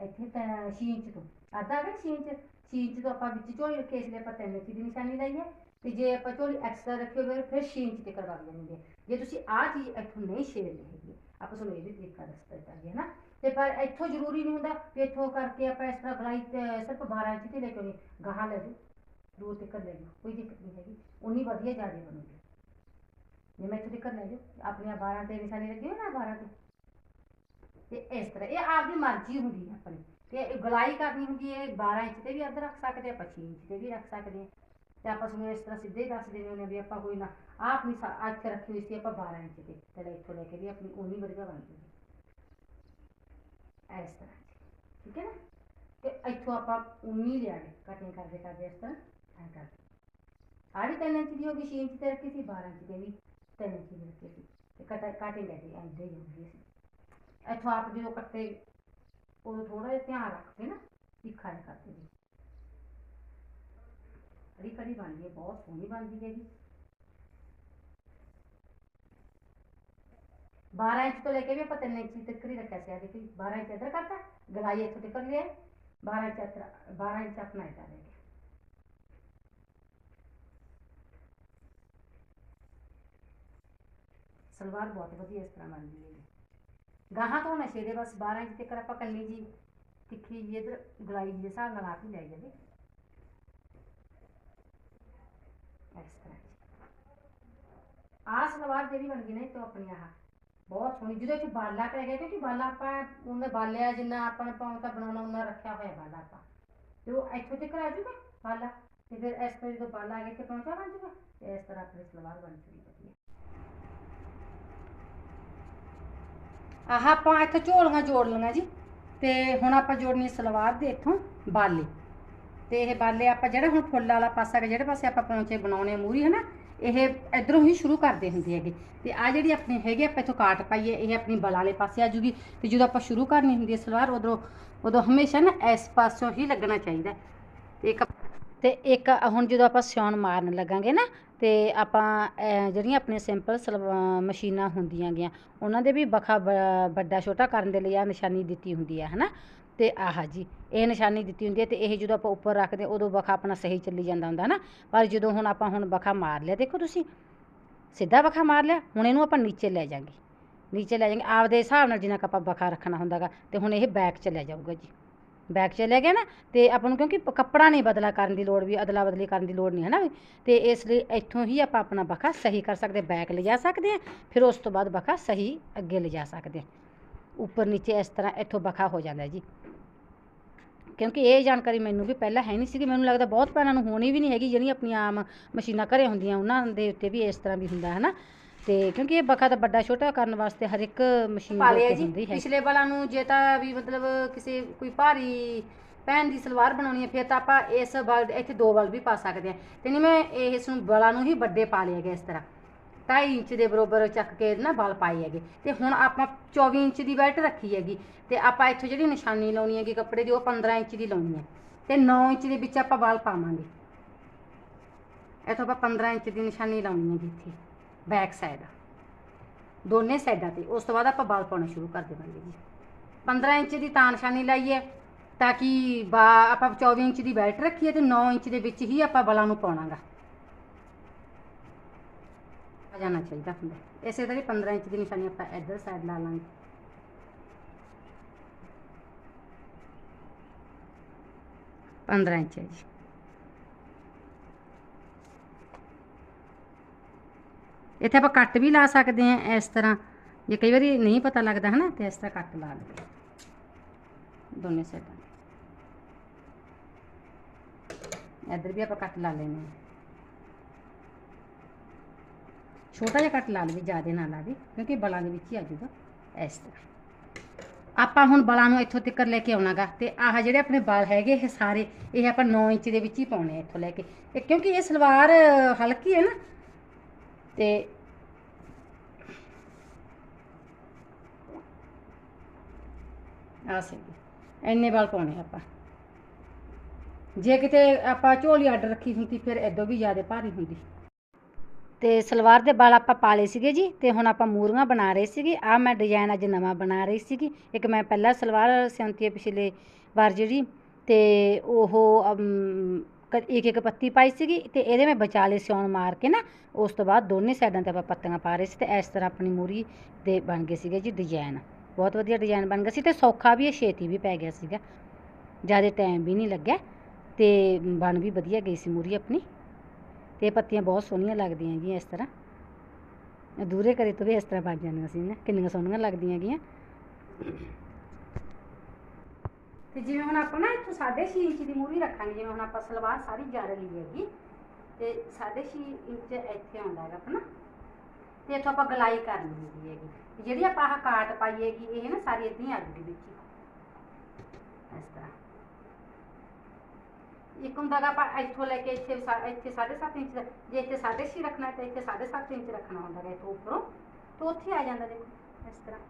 ਇੱਥੇ ਤਾਂ 6 ਇੰਚ ਤੋਂ, ਅੱਧਾ ਹੈ 6 ਇੰਚ 6 ਇੰਚ ਤੋਂ ਆਪਾਂ ਵਿੱਚ ਝੋਲੀ ਰੱਖੀ, ਇਸ ਲਈ ਆਪਾਂ 3 ਇੰਚ ਦੀ ਨਿਸ਼ਾਨੀ ਲਾਈ ਹੈ। ਤੇ ਜੇ ਆਪਾਂ ਝੋਲੀ ਐਕਸਟਰਾ ਰੱਖਿਓ, ਫਿਰ ਫਿਰ 6 ਇੰਚ ਤੱਕ ਵਗ ਜਾਂਦੀ ਹੈ ਜੇ ਤੁਸੀਂ ਆਹ ਚੀਜ਼ ਇੱਥੋਂ ਨਹੀਂ ਛੇੜਨੀ ਹੈਗੀ, ਆਪਾਂ ਤੁਹਾਨੂੰ ਇਹ ਵੀ ਤਰੀਕਾ ਦੱਸ ਦਿੱਤਾ ਜੀ ਹੈ ਨਾ। ਤੇ ਪਰ ਇੱਥੋਂ ਜ਼ਰੂਰੀ ਨਹੀਂ ਹੁੰਦਾ ਵੀ ਇੱਥੋਂ ਕਰਕੇ ਆਪਾਂ ਇਸ ਤਰ੍ਹਾਂ ਗਲਾਈ ਸਿਰਫ 12 ਇੰਚ ਤੇ ਲੈ ਕੇ ਆਉਣੀ ਗਾਹਾਂ ਲੈ ਜਾਓ ਦੂਰ ਤੱਕ ਲੈ ਜਾਓ, ਕੋਈ ਦਿੱਕਤ ਨਹੀਂ ਹੈਗੀ। ਉਨੀ ਵਧੀਆ ਜ਼ਿਆਦਾ ਬਣੂਗੀ। ਜੇ ਮੈਂ ਇੱਥੋਂ ਤੱਕ ਲੈ ਜਾਓ ਆਪਣੀਆਂ 12 ਤੇ ਨਿਸ਼ਾਨੀ ਲੱਗੀ ਹੋਈ ਨਾ 12 ਤੇ। ਤੇ ਇਸ ਤਰ੍ਹਾਂ, ਇਹ ਆਪਦੀ ਮਰਜ਼ੀ ਹੁੰਦੀ ਹੈ ਆਪਣੀ। ਤੇ ਗਲਾਈ ਕਰਨੀ ਹੁੰਦੀ ਹੈ 12 ਇੰਚ ਤੇ ਵੀ ਅੱਧ ਰੱਖ ਸਕਦੇ ਆਪਾਂ 6 ਇੰਚ ਤੇ ਵੀ ਰੱਖ ਸਕਦੇ ਹਾਂ ਆਪਾਂ ਤੁਹਾਨੂੰ ਇਸ ਤਰ੍ਹਾਂ ਸਿੱਧੇ ਹੀ ਦੱਸ ਦਿੰਦੇ ਹੁੰਦੇ ਹਾਂ ਵੀ ਆਪਾਂ ਕੋਈ ਨਾ ਆਹ ਆਪਣੀ ਸਾ- ਆਹ ਇੱਥੇ ਰੱਖੀ ਹੋਈ ਸੀ, ਆਪਾਂ 12 ਇੰਚ ਤੇ ਤੇ ਇੱਥੋਂ ਲੈ ਕੇ ਵੀ ਆਪਣੀ ਉਨੀ ਵਧੀਆ ਬਣ ਜੂਗੀ। ਇਸ ਤਰ੍ਹਾਂ ਠੀਕ ਹੈ ਨਾ? ਤੇ ਇੱਥੋਂ ਆਪਾਂ ਉਨੀ ਲਿਆ ਕੇ ਕਟਿੰਗ ਕਰਦੇ ਕਰਦੇ ਇਸ ਤਰ੍ਹਾਂ, ਐ ਕਰਦੇ। ਆਹ ਵੀ 3 ਇੰਚ ਦੀ ਹੋ ਗਈ 6 ਇੰਚ ਤੇ ਰੱਖੀ ਸੀ 12 ਇੰਚ ਤੇ ਵੀ 3 ਇੰਚ ਦੀ ਰੱਖੀ ਸੀ। ਤੇ ਕਟ ਕਟਿੰਗ ਐ ਦੀ ਐਂਦੇ ਹੀ ਹੁੰਦੀ ਸੀ। ਇੱਥੋਂ ਆਪ ਜਦੋਂ ਕੱਟੇ, ਉਦੋਂ ਥੋੜਾ ਜਿਹਾ ਧਿਆਨ ਰੱਖ ਕੇ ਨਾ ਤਿੱਖਾ ਜਿਹਾ ਕਰਦੇ ਜੀ ਕੜੀ ਕੜੀ ਬਣਦੀ ਹੈ ਬਹੁਤ ਸੋਹਣੀ ਬਣਦੀ ਹੈ ਜੀ 12 ਇੰਚ ਤੋਂ ਲੈ ਕੇ ਵੀ ਆਪਾਂ 3 ਇੰਚ ਤੱਕ ਹੀ ਰੱਖਿਆ ਸੀ ਆ ਦੇਖੀ 12 ਇੰਚ ਇੱਧਰ ਕਰਤਾ ਗਲਾਈ ਇੱਥੋਂ ਤੱਕ ਲਿਆ 12 ਇੰਚ ਇੱਧਰ 12 ਇੰਚ ਆਪਣਾ ਇੱਧਰ ਲੈ ਗਿਆ ਸਲਵਾਰ ਬਹੁਤ ਵਧੀਆ ਇਸ ਤਰ੍ਹਾਂ ਬਣਦੀ ਹੈ ਜੀ ਗਾਹਾਂ ਤੋਂ ਨਸ਼ੇ ਦੇ ਬਸ 12 ਇੰਚ ਤੱਕ ਆਪਾਂ ਕੱਲੀ ਜੀ ਤਿੱਖੀ ਜੀ ਇਧਰ ਗਲਾਈ ਦੇ ਹਿਸਾਬ ਨਾਲ ਆਪ ਹੀ ਲੈ ਜਾਵੇ ਇਸ ਤਰ੍ਹਾਂ ਆਹ ਸਲਵਾਰ ਜਿਹੜੀ ਬਣ ਗਈ ਨਾ ਇਹ ਤੋਂ ਆਪਣੀ ਆਹ। ਬਹੁਤ ਸੋਹਣੀ, ਜਿਹਦੇ ਵਿੱਚ ਬਾਲਾ ਪੈ ਗਿਆ ਕਿਉਂਕਿ ਬਾਲਾ ਆਪਾਂ ਉਹਨੇ ਬਾਲਿਆ, ਜਿੰਨਾ ਆਪਾਂ ਨੇ ਪਾਉਂ ਤਾਂ ਬਣਾਉਣਾ ਉਹਨਾਂ ਰੱਖਿਆ ਹੋਇਆ ਬਾਲਾ ਆਪਾਂ। ਤੇ ਉਹ ਇੱਥੋਂ ਤੱਕ ਆ ਜੂਗਾ ਬਾਲਾ। ਤੇ ਫਿਰ ਇਸ ਤਰ੍ਹਾਂ ਜਦੋਂ ਬਾਲਾ ਆ ਗਿਆ ਤੇ ਪਹੁੰਚਾ ਬਣ ਜੂਗਾ ਤੇ ਇਸ ਤਰ੍ਹਾਂ ਆਪਣੀ ਸਲਵਾਰ ਬਣ ਜੂਗੀ ਵਧੀਆ। ਆਹ ਆਪਾਂ ਇੱਥੇ ਝੋਲੀਆਂ ਜੋੜ ਲਈਆਂ ਜੀ, ਤੇ ਹੁਣ ਆਪਾਂ ਜੋੜਨੀ ਸਲਵਾਰ ਦੇ ਇੱਥੋਂ ਬਾਲੇ। ਤੇ ਇਹ ਬਾਲੇ ਆਪਾਂ ਜਿਹੜਾ ਹੁਣ ਫੁੱਲ ਵਾਲਾ ਪਾਸਾ ਕਿ ਜਿਹੜੇ ਪਾਸੇ ਆਪਾਂ ਪੌਂਚੇ ਬਣਾਉਣੇ ਮੂਰੀ, ਹਨਾ, ਇਹ ਇਧਰੋਂ ਹੀ ਸ਼ੁਰੂ ਕਰਦੇ ਹੁੰਦੇ ਹੈਗੇ। ਤੇ ਆ ਜਿਹੜੀ ਆਪਣੀ ਹੈਗੀ, ਆਪਾਂ ਇੱਥੋਂ ਕਾਟ ਪਾਈਏ, ਇਹ ਆਪਣੀ ਬਲ ਵਾਲੇ ਪਾਸੇ ਆ ਜੂਗੀ। ਤੇ ਜਦੋਂ ਆਪਾਂ ਸ਼ੁਰੂ ਕਰਨੀ ਹੁੰਦੀ ਹੈ ਸਲਵਾਰ ਉਧਰੋਂ ਉਦੋਂ ਹਮੇਸ਼ਾ ਨਾ ਇਸ ਪਾਸਿਓਂ ਹੀ ਲੱਗਣਾ ਚਾਹੀਦਾ। ਤੇ ਇੱਕ ਤੇ ਇੱਕ ਹੁਣ ਜਦੋਂ ਆਪਾਂ ਸਿਉਣ ਮਾਰਨ ਲੱਗਾਂਗੇ ਨਾ, ਤੇ ਆਪਾਂ ਜਿਹੜੀਆਂ ਆਪਣੀਆਂ ਸਿੰਪਲ ਸਲਵਾ ਮਸ਼ੀਨਾਂ ਹੁੰਦੀਆਂ ਗੀਆਂ, ਉਹਨਾਂ ਦੇ ਵੀ ਬਖਾ ਵੱਡਾ ਛੋਟਾ ਕਰਨ ਦੇ ਲਈ ਆ ਨਿਸ਼ਾਨੀ ਦਿੱਤੀ ਹੁੰਦੀ ਹੈ ਹਨਾ। ਤੇ ਆਹ ਜੀ, ਇਹ ਨਿਸ਼ਾਨੀ ਦਿੱਤੀ ਹੁੰਦੀ ਹੈ ਤੇ ਇਹ ਜਦੋਂ ਆਪਾਂ ਉੱਪਰ ਰੱਖਦੇ ਉਦੋਂ ਬਖਾ ਆਪਣਾ ਸਹੀ ਚੱਲੀ ਜਾਂਦਾ ਹੁੰਦਾ ਨਾ। ਪਰ ਜਦੋਂ ਹੁਣ ਆਪਾਂ ਹੁਣ ਬਖਾ ਮਾਰ ਲਿਆ, ਦੇਖੋ ਤੁਸੀਂ, ਸਿੱਧਾ ਬਖਾ ਮਾਰ ਲਿਆ, ਹੁਣ ਇਹਨੂੰ ਆਪਾਂ ਨੀਚੇ ਲੈ ਜਾਾਂਗੇ। ਨੀਚੇ ਲੈ ਜਾਾਂਗੇ, ਆਪਦੇ ਹਿਸਾਬ ਨਾਲ ਜਿੰਨਾ ਕੁ ਆਪਾਂ ਬਖਾ ਰੱਖਣਾ ਹੁੰਦਾਗਾ, ਤੇ ਹੁਣ ਇਹ ਬੈਕ ਚ ਲੈ ਜਾਊਗਾ ਜੀ। ਬੈਕ ਚਲਿਆ ਗਿਆ ਨਾ, ਤੇ ਆਪਾਂ ਨੂੰ ਕਿਉਂਕਿ ਕੱਪੜਾ ਨਹੀਂ ਬਦਲਾ ਕਰਨ ਦੀ ਲੋੜ ਵੀ ਅਦਲਾ ਬਦਲੀ ਕਰਨ ਦੀ ਲੋੜ ਨਹੀਂ ਹੈ ਨਾ ਵੀ? ਤੇ ਇਸ ਲਈ ਇੱਥੋਂ ਹੀ ਆਪਾਂ ਆਪਣਾ ਬਖਾ ਸਹੀ ਕਰ ਸਕਦੇ ਬੈਕ ਲਿਜਾ ਸਕਦੇ ਹਾਂ, ਫਿਰ ਉਸ ਤੋਂ ਬਾਅਦ ਬਖਾ ਸਹੀ ਅੱਗੇ ਲਿਜਾ ਸਕਦੇ ਹਾਂ। ਉੱਪਰ ਨੀਚੇ ਇਸ ਤਰ੍ਹਾਂ ਇੱਥੋਂ ਬਖਾ ਹੋ ਜਾਂਦਾ ਜੀ। ਕਿਉਂਕਿ ਇਹ ਜਾਣਕਾਰੀ ਮੈਨੂੰ ਵੀ ਪਹਿਲਾਂ ਹੈ ਨਹੀਂ ਸੀਗੀ। ਮੈਨੂੰ ਲੱਗਦਾ ਬਹੁਤ ਭੈਣਾਂ ਨੂੰ ਹੋਣੀ ਵੀ ਨਹੀਂ ਹੈਗੀ ਜਿਹੜੀਆਂ ਆਪਣੀਆਂ ਆਮ ਮਸ਼ੀਨਾਂ ਘਰੇ ਹੁੰਦੀਆਂ ਉਹਨਾਂ ਦੇ ਉੱਤੇ ਵੀ ਇਸ ਤਰ੍ਹਾਂ ਵੀ ਹੁੰਦਾ ਹੈ ਨਾ ਤੇ ਕਿਉਂਕਿ ਇਹ ਬਖਾ ਤਾਂ ਵੱਡਾ ਛੋਟਾ ਕਰਨ ਵਾਸਤੇ ਹਰ ਇੱਕ ਮਸ਼ੀਨ ਦੇ ਉੱਤੇ ਹੁੰਦੀ ਹੈ। ਪਿਛਲੇ ਵਾਲਾਂ ਨੂੰ ਜੇ ਤਾਂ ਵੀ ਮਤਲਬ ਕਿਸੇ ਕੋਈ ਭਾਰੀ ਭੈਣ ਦੀ ਸਲਵਾਰ ਬਣਾਉਣੀ ਹੈ ਫਿਰ ਤਾਂ ਆਪਾਂ ਇਸ ਬਲ ਇੱਥੇ ਦੋ ਬਲ ਵੀ ਪਾ ਸਕਦੇ ਹਾਂ। ਤੇ ਨਹੀਂ ਮੈਂ ਇਸ ਨੂੰ ਬਲਾਂ ਨੂੰ ਹੀ ਵੱਡੇ ਪਾ ਲਿਆ ਗਿਆ ਇਸ ਤਰ੍ਹਾਂ। 2.5 ਇੰਚ ਦੇ ਬਰੋਬਰ ਚੱਕ ਕੇ ਨਾ ਬਲ ਪਾਏ ਹੈਗੇ। ਤੇ ਹੁਣ ਆਪਾਂ 24 ਇੰਚ ਦੀ ਬੈਲਟ ਰੱਖੀ ਹੈਗੀ। ਤੇ ਆਪਾਂ ਇੱਥੋਂ ਜਿਹੜੀ ਨਿਸ਼ਾਨੀ ਲਾਉਣੀ ਹੈਗੀ ਕੱਪੜੇ ਦੀ, ਉਹ 15 ਇੰਚ ਦੀ ਲਾਉਣੀ ਹੈ। ਤੇ 9 ਇੰਚ ਦੇ ਵਿੱਚ ਆਪਾਂ ਬਲ ਪਾਵਾਂਗੇ। ਇੱਥੋਂ ਆਪਾਂ 15 ਇੰਚ ਦੀ ਨਿਸ਼ਾਨੀ ਲਾਉਣੀ ਹੈਗੀ ਇੱਥੇ, ਬੈਕ ਸਾਈਡ ਦੋਨੇ ਸਾਈਡਾਂ ਤੇ। ਉਸ ਤੋਂ ਬਾਅਦ ਆਪਾਂ ਬਲ ਪਾਉਣਾ ਸ਼ੁਰੂ ਕਰ ਦੇਵਾਂਗੇ ਜੀ। 15 ਇੰਚ ਦੀ ਤਾਂ ਨਿਸ਼ਾਨੀ ਲਾਈਏ ਤਾਂ ਕਿ ਆਪਾਂ 24 ਇੰਚ ਦੀ ਬੈਲਟ ਰੱਖੀਏ ਤੇ 9 ਇੰਚ ਦੇ ਵਿੱਚ ਹੀ ਆਪਾਂ ਬਲਾਂ ਨੂੰ ਪਾਉਣਾਗਾ। ਆ ਜਾਣਾ ਚਾਹੀਦਾ ਹੁੰਦਾ ਇਸੇ ਤਰ੍ਹਾਂ ਹੀ 15 ਇੰਚ ਦੀ ਨਿਸ਼ਾਨੀ ਆਪਾਂ ਇੱਧਰ ਸਾਈਡ ਲਾ ਲਾਂਗੇ ਪੰਦਰਾਂ ਇੰਚ ਹੈ ਜੀ ਇੱਥੇ ਆਪਾਂ ਕੱਟ ਵੀ ਲਾ ਸਕਦੇ ਹਾਂ ਇਸ ਤਰ੍ਹਾਂ ਜੇ ਕਈ ਵਾਰੀ ਨਹੀਂ ਪਤਾ ਲੱਗਦਾ ਹਨਾ ਤੇ ਇਸ ਤਰ੍ਹਾਂ ਕੱਟ ਲਾ ਲਓ ਦੋਨੇ ਸਾਈਡਾਂ ਇੱਧਰ ਵੀ ਆਪਾਂ ਕੱਟ ਲਾ ਲੈਣੇ ਹਾਂ ਛੋਟਾ ਜਿਹਾ ਕੱਟ ਲਾ ਲਵੇ, ਜ਼ਿਆਦਾ ਨਾ ਲਾਵੇ, ਕਿਉਂਕਿ ਬਲਾਂ ਦੇ ਵਿੱਚ ਹੀ ਆ ਜਾਊਗਾ ਇਸ ਤਰ੍ਹਾਂ। ਆਪਾਂ ਹੁਣ ਬਲਾਂ ਨੂੰ ਇੱਥੋਂ ਤੱਕ ਲੈ ਕੇ ਆਉਣਾਗਾ ਤੇ ਆਹ ਜਿਹੜੇ ਆਪਣੇ ਬਲ ਹੈਗੇ ਇਹ ਸਾਰੇ, ਇਹ ਆਪਾਂ 9 ਇੰਚ ਦੇ ਵਿੱਚ ਹੀ ਪਾਉਣੇ ਇੱਥੋਂ ਲੈ ਕੇ। ਇਹ ਕਿਉਂਕਿ ਇਹ ਸਲਵਾਰ ਹਲਕੀ ਹੈ ਨਾ, ਤੇ ਆ ਸਹੀ ਇੰਨੇ ਬਲ ਪਾਉਣੇ ਆਪਾਂ। ਜੇ ਕਿਤੇ ਆਪਾਂ ਝੋਲੀ ਆਰਡਰ ਰੱਖੀ ਹੁੰਦੀ, ਫਿਰ ਐਦੋਂ ਵੀ ਜ਼ਿਆਦਾ ਭਾਰੀ ਹੁੰਦੀ। ਤੇ ਸਲਵਾਰ ਦੇ ਵਾਲ ਆਪਾਂ ਪਾ ਲਏ ਸੀਗੇ ਜੀ, ਤੇ ਹੁਣ ਆਪਾਂ ਮੂਰੀਆਂ ਬਣਾ ਰਹੇ ਸੀਗੇ। ਆ ਮੈਂ ਡਿਜ਼ਾਈਨ ਅੱਜ ਨਵਾਂ ਬਣਾ ਰਹੀ ਸੀਗੀ। ਇੱਕ ਮੈਂ ਪਹਿਲਾਂ ਸਲਵਾਰ ਸਿਉਂਤੀ ਪਿਛਲੇ ਵਾਰ ਜਿਹੜੀ, ਤੇ ਉਹ ਕ- ਇੱਕ ਇੱਕ ਪੱਤੀ ਪਾਈ ਸੀਗੀ, ਤੇ ਇਹਦੇ ਮੈਂ ਵਿਚਾਲੇ ਸਿਉਣ ਮਾਰ ਕੇ ਨਾ। ਉਸ ਤੋਂ ਬਾਅਦ ਦੋਨੇ ਸਾਈਡਾਂ ਤੇ ਆਪਾਂ ਪੱਤੀਆਂ ਪਾ ਰਹੇ ਸੀ, ਤੇ ਇਸ ਤਰ੍ਹਾਂ ਆਪਣੀ ਮੂਰੀ ਦੇ ਬਣ ਗਏ ਸੀਗੇ ਜੀ ਡਿਜ਼ਾਈਨ ਬਹੁਤ ਵਧੀਆ ਡਿਜ਼ਾਈਨ ਬਣ ਗਿਆ ਸੀ, ਤੇ ਸੌਖਾ ਵੀ ਹੈ, ਛੇਤੀ ਵੀ ਪੈ ਗਿਆ ਸੀਗਾ। ਜ਼ਿਆਦਾ ਟਾਈਮ ਵੀ ਨਹੀਂ ਲੱਗਿਆ, ਤੇ ਬਣ ਵੀ ਵਧੀਆ ਗਈ ਸੀ ਮੂਰੀ ਆਪਣੀ। ਤੇ ਪੱਤੀਆਂ ਬਹੁਤ ਸੋਹਣੀਆਂ ਲੱਗਦੀਆਂ ਹੈਗੀਆਂ ਇਸ ਤਰ੍ਹਾਂ। ਦੂਰੇ ਕਰੇ ਤੋਂ ਵੀ ਇਸ ਤਰ੍ਹਾਂ ਬਣ ਜਾਂਦੀਆਂ ਸੀ ਨਾ, ਕਿੰਨੀਆਂ ਸੋਹਣੀਆਂ ਲੱਗਦੀਆਂ ਹੈਗੀਆਂ ਤੇ ਜਿਵੇਂ ਹੁਣ ਆਪਾਂ ਨਾ ਇੱਥੋਂ 6.5 ਇੰਚ ਦੀ ਮੂਰੀ ਰੱਖਾਂਗੇ, ਜਿਵੇਂ ਹੁਣ ਆਪਾਂ ਸਲਵਾਰ ਸਾਰੀ ਜੜ ਲਈ ਹੈਗੀ, ਤੇ 6.5 ਇੰਚ ਇੱਥੇ ਆਉਂਦਾ ਹੈਗਾ ਆਪਣਾ। ਤੇ ਇੱਥੋਂ ਆਪਾਂ ਗਲਾਈ ਕਰ ਲਈ ਹੈਗੀ। ਹੈਗੀ ਜਿਹੜੀ ਆਪਾਂ ਆਹ ਕਾਟ ਪਾਈ ਹੈਗੀ, ਇਹ ਨਾ ਸਾਰੀ ਇਦਾਂ ਹੀ ਆ ਜੂਗੀ ਵਿੱਚ ਇਸ ਤਰ੍ਹਾਂ। ਇੱਕ ਹੁੰਦਾ ਗਾ ਆਪਾਂ ਇੱਥੋਂ ਲੈ ਕੇ ਇੱਥੇ ਸਾ- ਇੱਥੇ 7.5 ਇੰਚ ਦਾ, ਜੇ ਇੱਥੇ 6.5 ਰੱਖਣਾ ਤੇ ਇੱਥੇ 7.5 ਇੰਚ ਰੱਖਣਾ ਹੁੰਦਾ ਗਾ ਇੱਥੋਂ ਉੱਪਰੋਂ, ਤੇ ਉੱਥੇ ਆ ਜਾਂਦਾ ਦੇਖੋ, ਇਸ ਤਰ੍ਹਾਂ